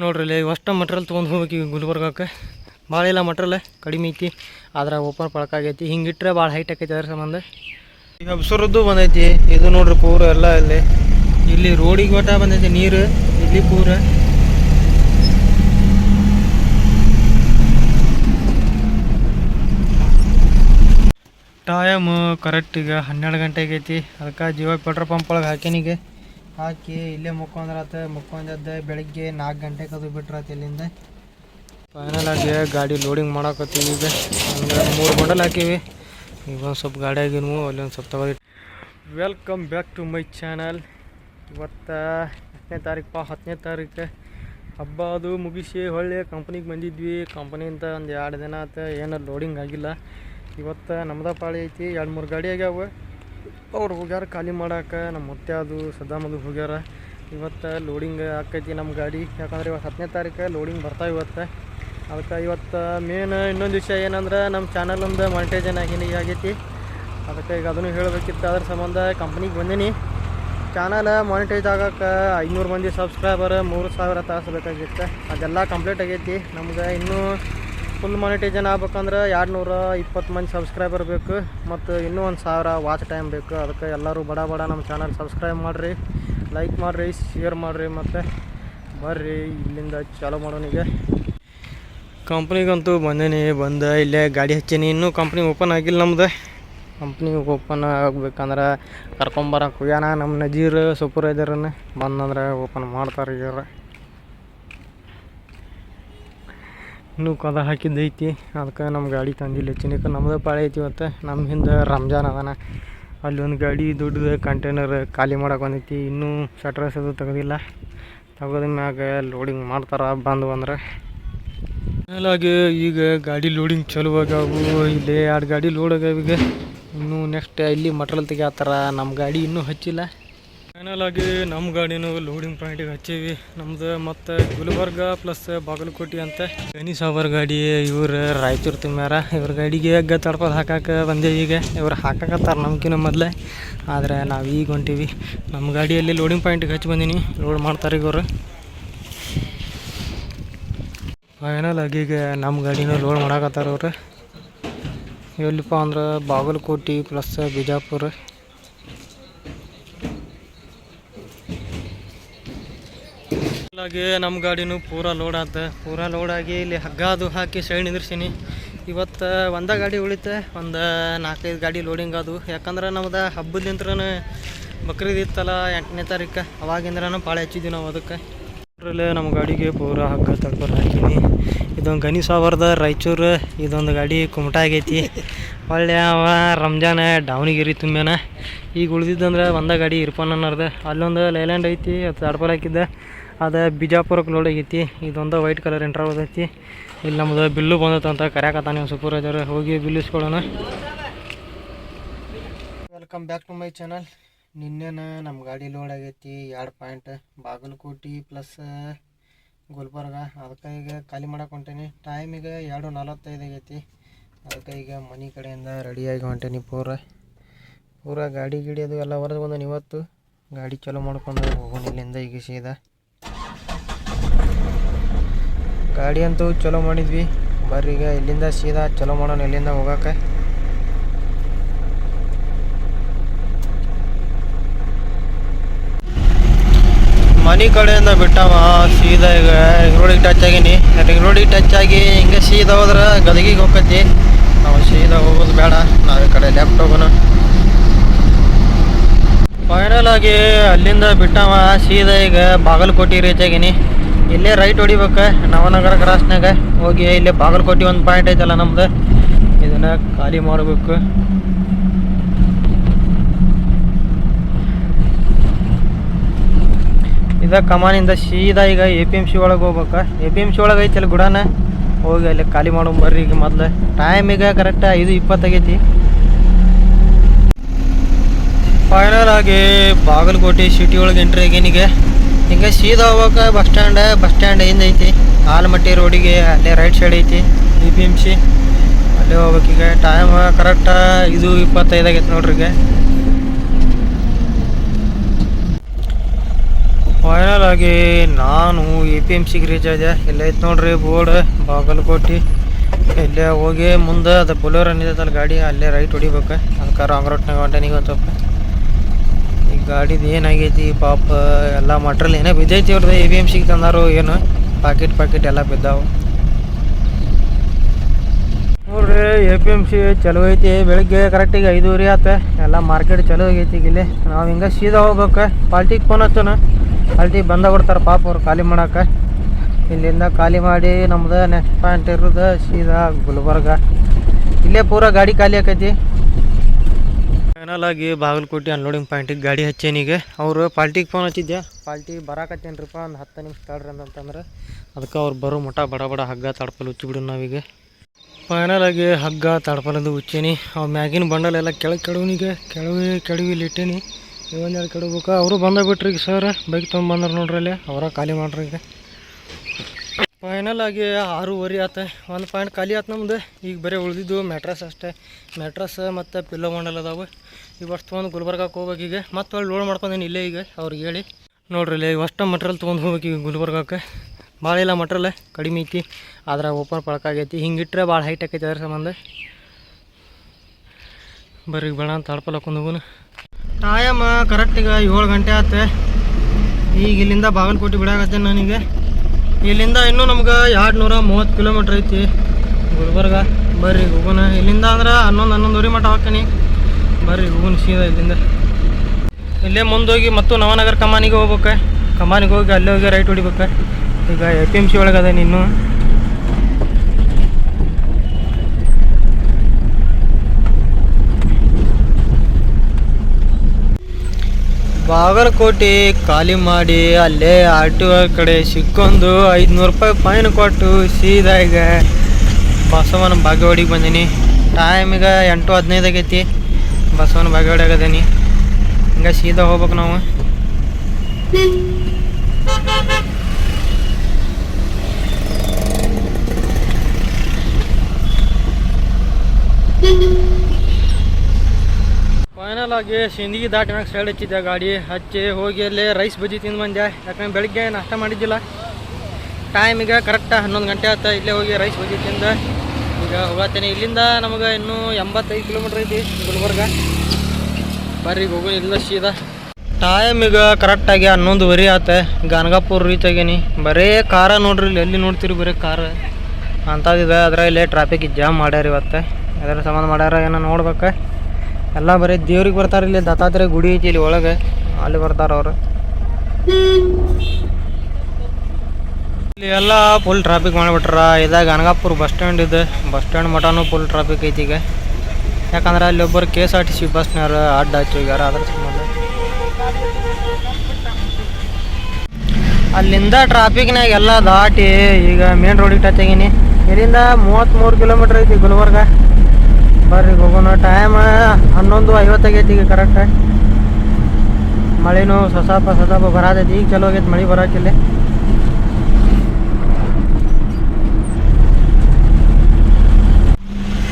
ನೋಡ್ರಿ ಇಲ್ಲಿ ಅಷ್ಟು ಮಟ್ರಲ್ ತೊಗೊಂಡು ಹೋಗಿ ಗುಲ್ಬರ್ಗಕ್ಕೆ. ಭಾಳ ಇಲ್ಲ ಮಟ್ರಲ್ ಕಡಿಮೆ ಐತಿ, ಆದ್ರೆ ಓಪನ್ ಪಳಕ ಆಗೈತಿ. ಹಿಂಗೆ ಇಟ್ಟರೆ ಭಾಳ ಹೈಟ್ ಆಕೈತಿ ಅದ್ರ ಸಂಬಂಧ. ಈಗ ಅಬ್ಸರದ್ದು ಬಂದೈತಿ, ಇದು ನೋಡ್ರಿ ಪೂರ ಎಲ್ಲ ಇಲ್ಲಿ. ಇಲ್ಲಿ ರೋಡಿಗೆ ಒಟ್ಟ ಬಂದೈತಿ ನೀರು, ಇಲ್ಲಿ ಪೂರ. ಟೈಮ್ ಕರೆಕ್ಟ್ ಈಗ ಹನ್ನೆರಡು ಗಂಟೆ ಆಗೈತಿ. ಅದಕ್ಕೆ ಜೀವ ಪೆಟ್ರೋಲ್ ಪಂಪ್ ಒಳಗೆ ಹಾಕೀನಿಗೆ ಹಾಕಿ ಇಲ್ಲೇ ಮುಕ್ಕೊಂಡ್ರತ, ಮುಕ್ಕೊಂಡದ್ದು ಬೆಳಗ್ಗೆ ನಾಲ್ಕು ಗಂಟೆಗೆ ಅದು ಬಿಟ್ರತ್ತ ಇಲ್ಲಿಂದ. ಫೈನಲ್ ಆಗಿ ಗಾಡಿ ಲೋಡಿಂಗ್ ಮಾಡಾಕತ್ತೀವಿ ಈಗ. ಅಂದ್ರೆ ಮೂರು ಬಂಡಲ್ ಹಾಕೀವಿ. ಈಗ ಒಂದು ಸ್ವಲ್ಪ ಗಾಡಿ ಆಗಿದ್ವು, ಅಲ್ಲಿ ಒಂದು ಸ್ವಲ್ಪ ತಗೋದಿ welcome back to my channel ಇವತ್ತು ಹತ್ತನೇ ತಾರೀಕು ಹತ್ತನೇ ತಾರೀಕು. ಹಬ್ಬ ಅದು ಮುಗಿಸಿ ಹೊಳ್ಳಿ ಕಂಪ್ನಿಗೆ ಬಂದಿದ್ವಿ. ಕಂಪ್ನಿಯಿಂದ ಒಂದು ಎರಡು ದಿನ ಆತ, ಏನು ಲೋಡಿಂಗ್ ಆಗಿಲ್ಲ. ಇವತ್ತು ನಮ್ದ ಪಾಳಿ ಐತಿ, ಎರಡು ಮೂರು ಗಾಡಿ ಆಗ್ಯಾವ. ಅವ್ರು ಹೋಗ್ಯಾರ, ಖಾಲಿ ಮಾಡಕ್ಕೆ ನಮ್ಮ ಮುತ್ತೆ ಅದು ಸದ್ದಾಮದು ಹೋಗ್ಯಾರ. ಇವತ್ತು ಲೋಡಿಂಗ್ ಆಕೈತಿ ನಮ್ಮ ಗಾಡಿ. ಯಾಕಂದ್ರೆ ಇವತ್ತು ಹತ್ತನೇ ತಾರೀಕು ಲೋಡಿಂಗ್ ಬರ್ತಾವೆ ಇವತ್ತು. ಅದಕ್ಕೆ ಇವತ್ತು ಮೇನ್ ಇನ್ನೊಂದು ವಿಷಯ ಏನಂದ್ರೆ ನಮ್ಮ ಚಾನಲ್ ಒಂದು ಮಾನಿಟೈಸನ್ ಆಗಿನಿ ಆಗೈತಿ. ಅದಕ್ಕೆ ಈಗ ಅದನ್ನು ಹೇಳಬೇಕಿತ್ತು. ಅದ್ರ ಸಂಬಂಧ ಕಂಪ್ನಿಗೆ ಬಂದೀನಿ. ಚಾನಲ್ ಮಾನಿಟೈಸ್ ಆಗೋಕೆ ಐನೂರು ಮಂದಿ ಸಬ್ಸ್ಕ್ರೈಬರ್ ಮೂರು ಸಾವಿರ ತಾಸು ಬೇಕಾಗಿತ್ತು. ಅದೆಲ್ಲ ಕಂಪ್ಲೀಟ್ ಆಗೈತಿ. ನಮ್ಗೆ ಇನ್ನೂ ಫುಲ್ ಮಾನಿಟೈಜನ್ ಆಗ್ಬೇಕಂದ್ರೆ ಎರಡು ನೂರ ಇಪ್ಪತ್ತು ಮಂದಿ ಸಬ್ಸ್ಕ್ರೈಬರ್ ಬೇಕು ಮತ್ತು ಇನ್ನೂ ಒಂದು ಸಾವಿರ ವಾಚ್ ಟೈಮ್ ಬೇಕು. ಅದಕ್ಕೆ ಎಲ್ಲರೂ ಬಡ ಬಡ ನಮ್ಮ ಚಾನಲ್ ಸಬ್ಸ್ಕ್ರೈಬ್ ಮಾಡಿರಿ ಲೈಕ್ ಮಾಡಿರಿ ಶೇರ್ ಮಾಡಿರಿ ಮತ್ತು ಬರ್ರಿ ಇಲ್ಲಿಂದ ಚಾಲೂ ಮಾಡೋನಿಗೆ ಕಂಪ್ನಿಗಂತೂ ಬಂದೇನಿ, ಬಂದ ಇಲ್ಲೇ ಗಾಡಿ ಹಚ್ಚೀನಿ. ಇನ್ನೂ ಕಂಪ್ನಿ ಓಪನ್ ಆಗಿಲ್ಲ ನಮ್ದು. ಕಂಪ್ನಿ ಓಪನ್ ಆಗ್ಬೇಕಂದ್ರೆ ಕರ್ಕೊಂಬರಕ್ಕೆ ಹೋಗ್ಯಾನ ನಮ್ಮ ನಜೀರ್ ಸೂಪರ್ವೈಸರನ್ನ ಬಂದಂದ್ರೆ ಓಪನ್ ಮಾಡ್ತಾರೆ ಈಗ ಇನ್ನೂ ಕದ ಹಾಕಿದ್ದೈತಿ ಅದಕ್ಕೆ ನಮ್ಮ ಗಾಡಿ ತಂದಿಲ್ಲ. ಹೆಚ್ಚಿನಕ್ಕೆ ನಮ್ಮದೇ ಪಾಳೆ ಐತಿ ಇವತ್ತು ನಮ್ಮ ಹಿಂದೆ ರಂಜಾನ್ ಅದಾನ. ಅಲ್ಲಿ ಒಂದು ಗಾಡಿ ದೊಡ್ಡದು ಕಂಟೈನರ್ ಖಾಲಿ ಮಾಡೋಕೆ ಬಂದೈತಿ. ಇನ್ನೂ ಶಟ್ರಸ್ ಅದು ತೆಗೆದಿಲ್ಲ. ತೆಗೆದ ಮ್ಯಾಗ ಲೋಡಿಂಗ್ ಮಾಡ್ತಾರೆ ಬಂದು ಅಂದ್ರೆ ಮೇಲಾಗಿ ಈಗ ಗಾಡಿ ಲೋಡಿಂಗ್ ಚಲೋ ಆಗ್ಯಾವು. ಇಲ್ಲಿ ಎರಡು ಗಾಡಿ ಲೋಡ್ ಆಗ್ಯಾವ ಈಗ. ಇನ್ನೂ ನೆಕ್ಸ್ಟ್ ಇಲ್ಲಿ ಮಟ್ರಲ್ ತೆಗಿಯತ್ತಾರ ನಮ್ಮ ಗಾಡಿ ಇನ್ನೂ ಹಚ್ಚಿಲ್ಲ. ಫೈನಲ್ ಆಗಿ ನಮ್ಮ ಗಾಡಿನೂ ಲೋಡಿಂಗ್ ಪಾಯಿಂಟಿಗೆ ಹಚ್ಚೀವಿ. ನಮ್ದು ಮತ್ತು ಗುಲ್ಬರ್ಗ ಪ್ಲಸ್ ಬಾಗಲಕೋಟೆ ಅಂತ. ಗಣಿ ಸಾವರ್ ಗಾಡಿ ಇವ್ರು ರಾಯಚೂರು ತುಂಬ್ಯಾರ ಇವ್ರ ಗಾಡಿಗೆ ಹಗ್ಗ ತಡ್ಕೋದು ಹಾಕಕ್ಕೆ ಬಂದೆ ಈಗ. ಇವ್ರು ಹಾಕಕತ್ತಾರ ನಮ್ಗಿನ ಮೊದಲೇ. ಆದರೆ ನಾವು ಈಗ ಹೊಂಟೀವಿ. ನಮ್ಮ ಗಾಡಿಯಲ್ಲಿ ಲೋಡಿಂಗ್ ಪಾಯಿಂಟಿಗೆ ಹಚ್ಚಿ ಬಂದೀನಿ. ಲೋಡ್ ಮಾಡ್ತಾರೆ ಈಗ ಇವರು ಫೈನಲ್ ಆಗಿ ಈಗ ನಮ್ಮ ಗಾಡಿನ ಲೋಡ್ ಮಾಡಾಕತ್ತಾರ ಅವ್ರು. ಎಲ್ಲಿಪ್ಪ ಅಂದ್ರೆ ಬಾಗಲಕೋಟೆ ಪ್ಲಸ್ ಬಿಜಾಪುರ. ಹಾಗೆ ನಮ್ಮ ಗಾಡಿನೂ ಪೂರ ಲೋಡ್ ಆತ. ಪೂರ ಲೋಡ್ ಆಗಿ ಇಲ್ಲಿ ಹಗ್ಗ ಅದು ಹಾಕಿ ಸೈಡ್ ನಿಂದ್ರಿಸೀನಿ. ಇವತ್ತು ಒಂದ ಗಾಡಿ ಉಳಿತೆ, ಒಂದು ನಾಲ್ಕೈದು ಗಾಡಿ ಲೋಡಿಂಗ್ ಅದು ಯಾಕಂದ್ರೆ ನಮ್ದು ಹಬ್ಬದಿಂದ್ರೂ ಬಕ್ರೀದ್ ಇತ್ತಲ್ಲ ಎಂಟನೇ ತಾರೀಕು. ಅವಾಗಿಂದ್ರೂ ಭಾಳ ಹಚ್ಚಿದ್ವಿ ನಾವು ಅದಕ್ಕೆ. ಅದರಲ್ಲೇ ನಮ್ಮ ಗಾಡಿಗೆ ಪೂರ ಹಗ್ಗ ತಡ್ಕೊಂಡು ಹಾಕೀನಿ. ಇದೊಂದು ಗಣಿ ಸಾವರ್ದ, ರಾಯಚೂರು. ಇದೊಂದು ಗಾಡಿ ಕುಮಟ ಆಗೈತಿ. ಒಳ್ಳೆ ಅವ ರಂಜಾನ, ದಾವಣಗೆರೆ ತುಂಬೇನ ಈಗ ಉಳಿದಿದ್ದಂದ್ರೆ ಒಂದ ಗಾಡಿ ಇರ್ಪನ್ ಅನ್ನೋರ್ದು. ಅಲ್ಲೊಂದು ಲೈಲ್ಯಾಂಡ್ ಐತಿ, ಅದು ತಡ್ಪಲ್ ಹಾಕಿದ್ದೆ ಅದು ಬಿಜಾಪುರಕ್ಕೆ ಲೋಡ್ ಆಗೈತಿ ಇದೊಂದು ವೈಟ್ ಕಲರ್ ಎಂಟ್ರ ಹೋದೈತಿ ಇಲ್ಲಿ ನಮ್ಮದು ಬಿಲ್ಲು ಬಂದತ್ತಂತ ಅಂತ ಕರ್ಯಾಕತ್ತಾನ ನೀವು ಸೂಪರ್ವೈಸರ್ ಹೋಗಿ bill ಇಸ್ಕೊಳ್ಳೋಣ. Welcome back to my channel ನಿನ್ನೆನ ನಮ್ಮ ಗಾಡಿ ಲೋಡ್ ಆಗೈತಿ. ಎರಡು ಪಾಯಿಂಟ್ ಬಾಗಲಕೋಟೆ ಪ್ಲಸ್ ಗುಲ್ಬರ್ಗ. ಅದಕ್ಕೆ ಈಗ ಖಾಲಿ ಮಾಡಕ್ಕೆ ಹೊಂಟೇನಿ. ಟೈಮ್ ಈಗ ಎರಡು ನಲವತ್ತೈದು ಆಗೈತಿ. ಅದಕ್ಕೆ ಈಗ ಮನೆ ಕಡೆಯಿಂದ ರೆಡಿಯಾಗಿ ಹೊಂಟೇನಿ ಪೂರ. ಪೂರ ಗಾಡಿ ಗಿಡಿ ಅದು ಎಲ್ಲ ಹೊರದು ಬಂದನು ಇವತ್ತು. ಗಾಡಿ ಚಲೋ ಮಾಡ್ಕೊಂಡು ಹೋಗೋಣ ಇಲ್ಲಿಂದ ಈಗ ಸೀದಾ. ಗಾಡಿ ಅಂತೂ ಚಲೋ ಮಾಡಿದ್ವಿ. ಬರ್ರಿ ಈಗ ಇಲ್ಲಿಂದ ಸೀದಾ ಚಲೋ ಮಾಡೋಣ, ಇಲ್ಲಿಂದ ಹೋಗಕ್ಕೆ ಮನೆ ಕಡೆಯಿಂದ ಬಿಟ್ಟವ, ಸೀದಾ ಈಗ ರಿಂಗ್ ರೋಡಿಗೆ ಟಚ್ ಆಗೀನಿ. ರಿಂಗ್ ರೋಡಿಗೆ ಟಚ್ ಆಗಿ ಹಿಂಗೆ ಸೀದಾ ಹೋದ್ರೆ ಗದಗಿಗೆ ಹೋಗತಿ ನಾವು ಸೀದಾ ಹೋಗೋದು ಬೇಡ, ನಾವು ಈ ಕಡೆ ಲೆಫ್ಟ್ ಹೋಗೋಣ. ಫೈನಲ್ ಆಗಿ ಅಲ್ಲಿಂದ ಬಿಟ್ಟವ, ಸೀದಾ ಈಗ ಬಾಗಲಕೋಟೆ ರೀಚ್ ಆಗೀನಿ. ಇಲ್ಲೇ ರೈಟ್ ಹೊಡಿಬೇಕು ನವನಗರ ಕ್ರಾಸ್ನಾಗ ಹೋಗಿ ಇಲ್ಲೇ ಬಾಗಲಕೋಟೆ ಒಂದು ಪಾಯಿಂಟ್ ಐತಲ್ಲ ನಮ್ದು. ಇದನ್ನ ಖಾಲಿ ಮಾಡಬೇಕು. ಇದ ಕಮಾನಿಂದ ಸೀದಾ ಈಗ ಎ ಪಿ ಎಂ ಸಿ ಒಳಗೆ ಹೋಗ್ಬೇಕು. ಎ ಪಿ ಎಂ ಸಿ ಒಳಗೆ ಐತಲ್ಲ ಗುಡಾನ? ಹೋಗಿ ಅಲ್ಲಿ ಖಾಲಿ ಮಾಡೋ ಬರ್ರಿ ಈಗ ಮೊದಲು. ಟೈಮ್ ಈಗ ಕರೆಕ್ಟ್ ಐದು ಇಪ್ಪತ್ತಾಗೈತಿ ಫೈನಲ್ ಆಗಿ ಬಾಗಲಕೋಟೆ ಸಿಟಿ ಒಳಗೆ ಎಂಟ್ರಿ ಆಗೇನಿಗೆ ಹಿಂಗೆ ಸೀದಾ ಹೋಗ್ಬೇಕು ಬಸ್ ಸ್ಟ್ಯಾಂಡ್ ಬಸ್ ಸ್ಟ್ಯಾಂಡ್ ಹಿಂದೆ ಐತಿ. ಆಲಮಟ್ಟಿ ರೋಡಿಗೆ ಅಲ್ಲೇ ರೈಟ್ ಸೈಡ್ ಐತಿ ಬಿ ಪಿ ಎಂ ಸಿ ಅಲ್ಲೇ ಈಗ. ಟೈಮ್ ಕರೆಕ್ಟ್ ಇದು ಇಪ್ಪತ್ತೈದು ಆಗೈತೆ ನೋಡ್ರಿ ಈಗ. ಫೈನಲ್ ಆಗಿ ನಾನು ಎ ಪಿ ಎಂ ಸಿಗೆ ರೀಚ್ ಇಲ್ಲೇ ಐತೆ ನೋಡ್ರಿ ಬೋರ್ಡ್, ಬಾಗಲಕೋಟೆ. ಇಲ್ಲೇ ಹೋಗಿ ಮುಂದೆ ಅದು ಬುಲೋರ್ ಅಲ್ಲಿ ಗಾಡಿ, ಅಲ್ಲೇ ರೈಟ್ ಹೊಡಿಬೇಕು. ಅದಕ್ಕೆ ರಾಂಗ್ ರೋಟ್ನಾಗ ಹೊಂಟೆ ನೀವು ಸ್ವಲ್ಪ ಗಾಡಿದು ಏನಾಗೈತಿ ಪಾಪ, ಎಲ್ಲ ಮಟ್ರಲ್ ಏನೇ ಬಿದ್ದೈತಿ ಅವ್ರದ್ದು ಎ ವಿ ಎಂ ಸಿಗೆ ತಂದಾರು ಏನು, ಪಾಕೆಟ್ ಪಾಕೆಟ್ ಎಲ್ಲ ಬಿದ್ದಾವು. ನೋಡ್ರಿ ಎ ಪಿ ಎಂ ಸಿ ಚಲೋ ಐತಿ, ಬೆಳಗ್ಗೆ ಕರೆಕ್ಟಿಗೆ ಐದೂವರೆ ಆತ, ಎಲ್ಲ ಮಾರ್ಕೆಟ್ ಚಲೋ ಆಗೈತಿ ಇಲ್ಲಿ ನಾವು ಹಿಂಗೆ ಸೀದಾ ಹೋಗ್ಬೇಕು, ಪಾಲ್ಟಿಗೆ ಫೋನ್ ಹಚ್ಚೋಣ. ಪಾಲ್ಟಿಗೆ ಬಂದ ಕೊಡ್ತಾರೆ ಪಾಪ ಅವ್ರು ಖಾಲಿ ಮಾಡೋಕೆ. ಇಲ್ಲಿಂದ ಖಾಲಿ ಮಾಡಿ ನಮ್ದು ನೆಕ್ಸ್ಟ್ ಪಾಯಿಂಟ್ ಇರೋದು ಸೀದಾ ಗುಲ್ಬರ್ಗ. ಇಲ್ಲೇ ಪೂರ ಗಾಡಿ ಖಾಲಿ ಆಕೈತಿ. ಫೈನಲ್ ಆಗಿ ಬಾಗಲಕೋಟೆ ಅನ್ಲೋಡಿಂಗ್ ಪಾಯಿಂಟಿಗೆ ಗಾಡಿ ಹಚ್ಚೇನಿಗೆ ಅವರು ಪಾಲ್ಟಿಗೆ ಫೋನ್ ಹಚ್ಚಿದ್ದೆ ಪಾಲ್ಟಿ ಬರಾಕತ್ತೇನ್ರಿಪ್ಪ ಒಂದು ಹತ್ತು ನಿಮಿಷ ತಡ್ರಿ ಅಂತಂದ್ರೆ ಅದಕ್ಕೆ ಅವ್ರು ಬರೋ ಮಠ ಬಡ ಬಡ ಹಗ್ಗ ತಡ್ಪಲ್ ಉಚ್ಚಿಬಿಡು ನಾವೀಗ. ಫೈನಲ್ ಆಗಿ ಹಗ್ಗ ತಡ್ಪಲಂದು ಉಚ್ಚೇನಿ. ಅವು ಮ್ಯಾಗಿನ ಬಂಡಲ್ ಎಲ್ಲ ಕೆಳಗೆ ಕೆಡವನಿಗೆ ಕೆಳವಿ ಕೆಡವಿ ಇಲ್ಲಿ ಇಟ್ಟೇನಿ. ಇವೊಂದೆರಡು ಕೆಡಬೇಕು ಅವರು ಬಂದ ಬಿಟ್ರಿ ಸರ್ ಬೈಕ್ ತೊಗೊಂಬಂದ್ರೆ ನೋಡ್ರಿ ಅಲ್ಲಿ. ಅವರ ಖಾಲಿ ಮಾಡ್ರಿ ಈಗ. ಫೈನಲ್ ಆಗಿ ಆರೂವರೆ ಆತ, ಒಂದು ಪಾಯಿಂಟ್ ಖಾಲಿ ಆತು ನಮ್ದು. ಈಗ ಬರೀ ಉಳಿದಿದ್ದು ಮ್ಯಾಟ್ರಸ್ ಅಷ್ಟೇ. ಮ್ಯಾಟ್ರಸ್ ಮತ್ತು ಪಿಲ್ಲೋ ಮಂಡಲ್ ಅದಾವೆ. ಅಷ್ಟು ತೊಗೊಂಡು ಗುಲ್ಬರ್ಗಕ್ಕೆ ಹೋಗ್ಬೇಕು ಈಗ. ಮತ್ತೆ ಒಳ್ಳೆ ಲೋಡ್ ಮಾಡ್ಕೊಂಡೇನು ಇಲ್ಲೇ ಈಗ, ಅವ್ರಿಗೆ ಹೇಳಿ. ನೋಡ್ರಿ ಇಲ್ಲಿ ಅಷ್ಟು ಮಟ್ರಲ್ ತೊಗೊಂಡು ಹೋಗ್ಬೇಕು ಈಗ ಗುಲ್ಬರ್ಗಕ್ಕೆ ಭಾಳ ಇಲ್ಲ ಮಟ್ರಲ್ ಕಡಿಮೆ ಐತಿ. ಆದ್ರೆ ಓಪನ್ ಪಳಕಾಗೈತಿ ಹಿಂಗಿಟ್ರೆ ಭಾಳ ಹೈಟ್ ಆಕೈತಿ ಅದ್ರ ಸಂಬಂಧ. ಬರೀ ಬೇಡ ಅಂತ ತಡ್ಪಲ್ ಹಾಕೊಂಡು ಹೋಗುನು. ಟೈಮ್ ಈಗ ಏಳು ಗಂಟೆ ಆತ. ಈಗ ಇಲ್ಲಿಂದ ಬಾಗಲಕೋಟೆ ಬಿಡಾಕತ್ತೆ ನನಗೆ. ಇಲ್ಲಿಂದ ಇನ್ನೂ ನಮ್ಗೆ ಎರಡು ನೂರ ಮೂವತ್ತು ಕಿಲೋಮೀಟ್ರ್ ಐತಿ. ಗುಲ್ಬರ್ಗ. ಬರ್ರಿ ಹೋಗೋಣ. ಇಲ್ಲಿಂದ ಅಂದ್ರೆ ಹನ್ನೊಂದು ಹನ್ನೊಂದುವರೆ ಮಟ್ಟ ಹೋಗ್ತೀನಿ ಬರ್ರಿ ಹೋಗೋಣ ಸೀದಾ ಇಲ್ಲಿಂದ. ಇಲ್ಲೇ ಮುಂದೋಗಿ ಮತ್ತು ನವನಗರ ಕಮಾನಿಗೆ ಹೋಗ್ಬೇಕು. ಕಮಾನಿಗೆ ಹೋಗಿ ಅಲ್ಲೇ ಹೋಗಿ ರೈಟ್ ಹೊಡಿಬೇಕು. ಈಗ ಎ ಪಿ ಎಂ ಸಿ ಒಳಗದ ನೀನು ಬಾಗಲಕೋಟೆ ಖಾಲಿ ಮಾಡಿ ಅಲ್ಲೇ ಆರ್ ಟಿ ಒ ಕಡೆ ಸಿಕ್ಕೊಂಡು ಐದುನೂರು ರೂಪಾಯಿ ಫೈನ್ ಕೊಟ್ಟು ಸೀದಾ ಈಗ ಬಸವನ ಬಾಗೇವಾಡಿಗೆ ಬಂದೀನಿ. ಟೈಮ್ ಎಂಟು ಹದಿನೈದು ಆಗೈತಿ. ಬಸವನ ಬಾಗೇವಾಡಿ ಆಗದೇನಿ. ಹಿಂಗೆ ಸೀದಾ ಹೋಗ್ಬೇಕು ನಾವು. ಫೈನಲ್ ಆಗಿ ಸಿಂದಗಿ ಮ್ಯಾಗ ಸೈಡ್ ಹಚ್ಚಿದ್ದೆ ಗಾಡಿ ಹಚ್ಚಿ ಹೋಗಿ ಅಲ್ಲಿ ರೈಸ್ ಬಜ್ಜಿ ತಿಂದು ಬಂದೆ ಯಾಕಂದ್ರೆ ಬೆಳಿಗ್ಗೆ ನಾಷ್ಟ ಮಾಡಿದ್ದಿಲ್ಲ ಟೈಮ್ ಈಗ ಕರೆಕ್ಟ್ ಹನ್ನೊಂದು ಗಂಟೆ ಆಯ್ತು ಇಲ್ಲೇ ಹೋಗಿ ರೈಸ್ ಬಜ್ಜಿ ತಿಂದು ಈಗ ಹೋಗತ್ತೇನೆ ಇಲ್ಲಿಂದ ನಮಗೆ ಇನ್ನೂ ಎಂಬತ್ತೈದು ಕಿಲೋಮೀಟ್ರ್ ಐತಿ ಗುಲ್ಬರ್ಗ ಬರ್ರಿ ಹೋಗು ಇಲ್ಲ ಸೀದಾ ಟೈಮ್ ಈಗ ಕರೆಕ್ಟಾಗಿ ಹನ್ನೊಂದುವರೆ ಆತ ಗಾನಗಾಪುರ ರೀಚ್ ಆಗೇನಿ ಬರೇ ಕಾರ ನೋಡ್ರಿ ಇಲ್ಲಿ ಎಲ್ಲಿ ನೋಡ್ತೀರಿ ಬರೀ ಕಾರ ಅಂಥದ್ದಿದೆ ಇಲ್ಲೇ ಟ್ರಾಫಿಕ್ ಜಾಮ್ ಮಾಡ್ಯಾರ ಇವತ್ತು ಅದರ ಸಂಬಂಧ ಮಾಡ್ಯಾರ ಏನೋ ನೋಡ್ಬೇಕು ಎಲ್ಲ ಬರೀ ದೇವ್ರಿಗೆ ಬರ್ತಾರೆ ಇಲ್ಲಿ, ದತ್ತಾತ್ರೇಯ ಗುಡಿ ಐತಿ ಇಲ್ಲಿ ಒಳಗೆ. ಅಲ್ಲಿ ಬರ್ತಾರೆ ಅವರು. ಇಲ್ಲಿ ಎಲ್ಲ ಫುಲ್ ಟ್ರಾಫಿಕ್ ಮಾಡಿಬಿಟ್ರ. ಇದಾಗ ಅನಗಾಪುರ ಬಸ್ ಸ್ಟ್ಯಾಂಡ್ ಇದೆ. ಬಸ್ ಸ್ಟ್ಯಾಂಡ್ ಮಟನೂ ಫುಲ್ ಟ್ರಾಫಿಕ್ ಐತಿ ಈಗ. ಯಾಕಂದ್ರೆ ಅಲ್ಲಿ ಒಬ್ಬರು K S R T C ಬಸ್ನವ್ರು ಅಡ್ಡ ಹಚ್ಚಿ ಹೋಗ್ಯಾರ ಅದ್ರ ಸಂಬಂಧ ಅಲ್ಲಿಂದ ಟ್ರಾಫಿಕ್ನಾಗ ಎಲ್ಲ ದಾಟಿ ಈಗ ಮೇನ್ ರೋಡಿಗೆ ಟಚ್ ಆಗೀನಿ. ಇಲ್ಲಿಂದ ಮೂವತ್ತ್ಮೂರು ಕಿಲೋಮೀಟ್ರ್ ಐತಿ ಗುಲ್ಬರ್ಗ. ಬರ್ರಿ ಹೋಗೋಣ ಟೈಮ್ ಹನ್ನೊಂದು ಐವತ್ತಾಗೈತಿ ಈಗ ಕರೆಕ್ಟ್ ಮಳೆನೂ ಸಸಾಪ ಸಸಾಪ ಬರಾತೈತಿ. ಈಗ ಚಲೋ ಆಗೈತಿ ಮಳೆ ಬರಾಕಿಲ್ಲ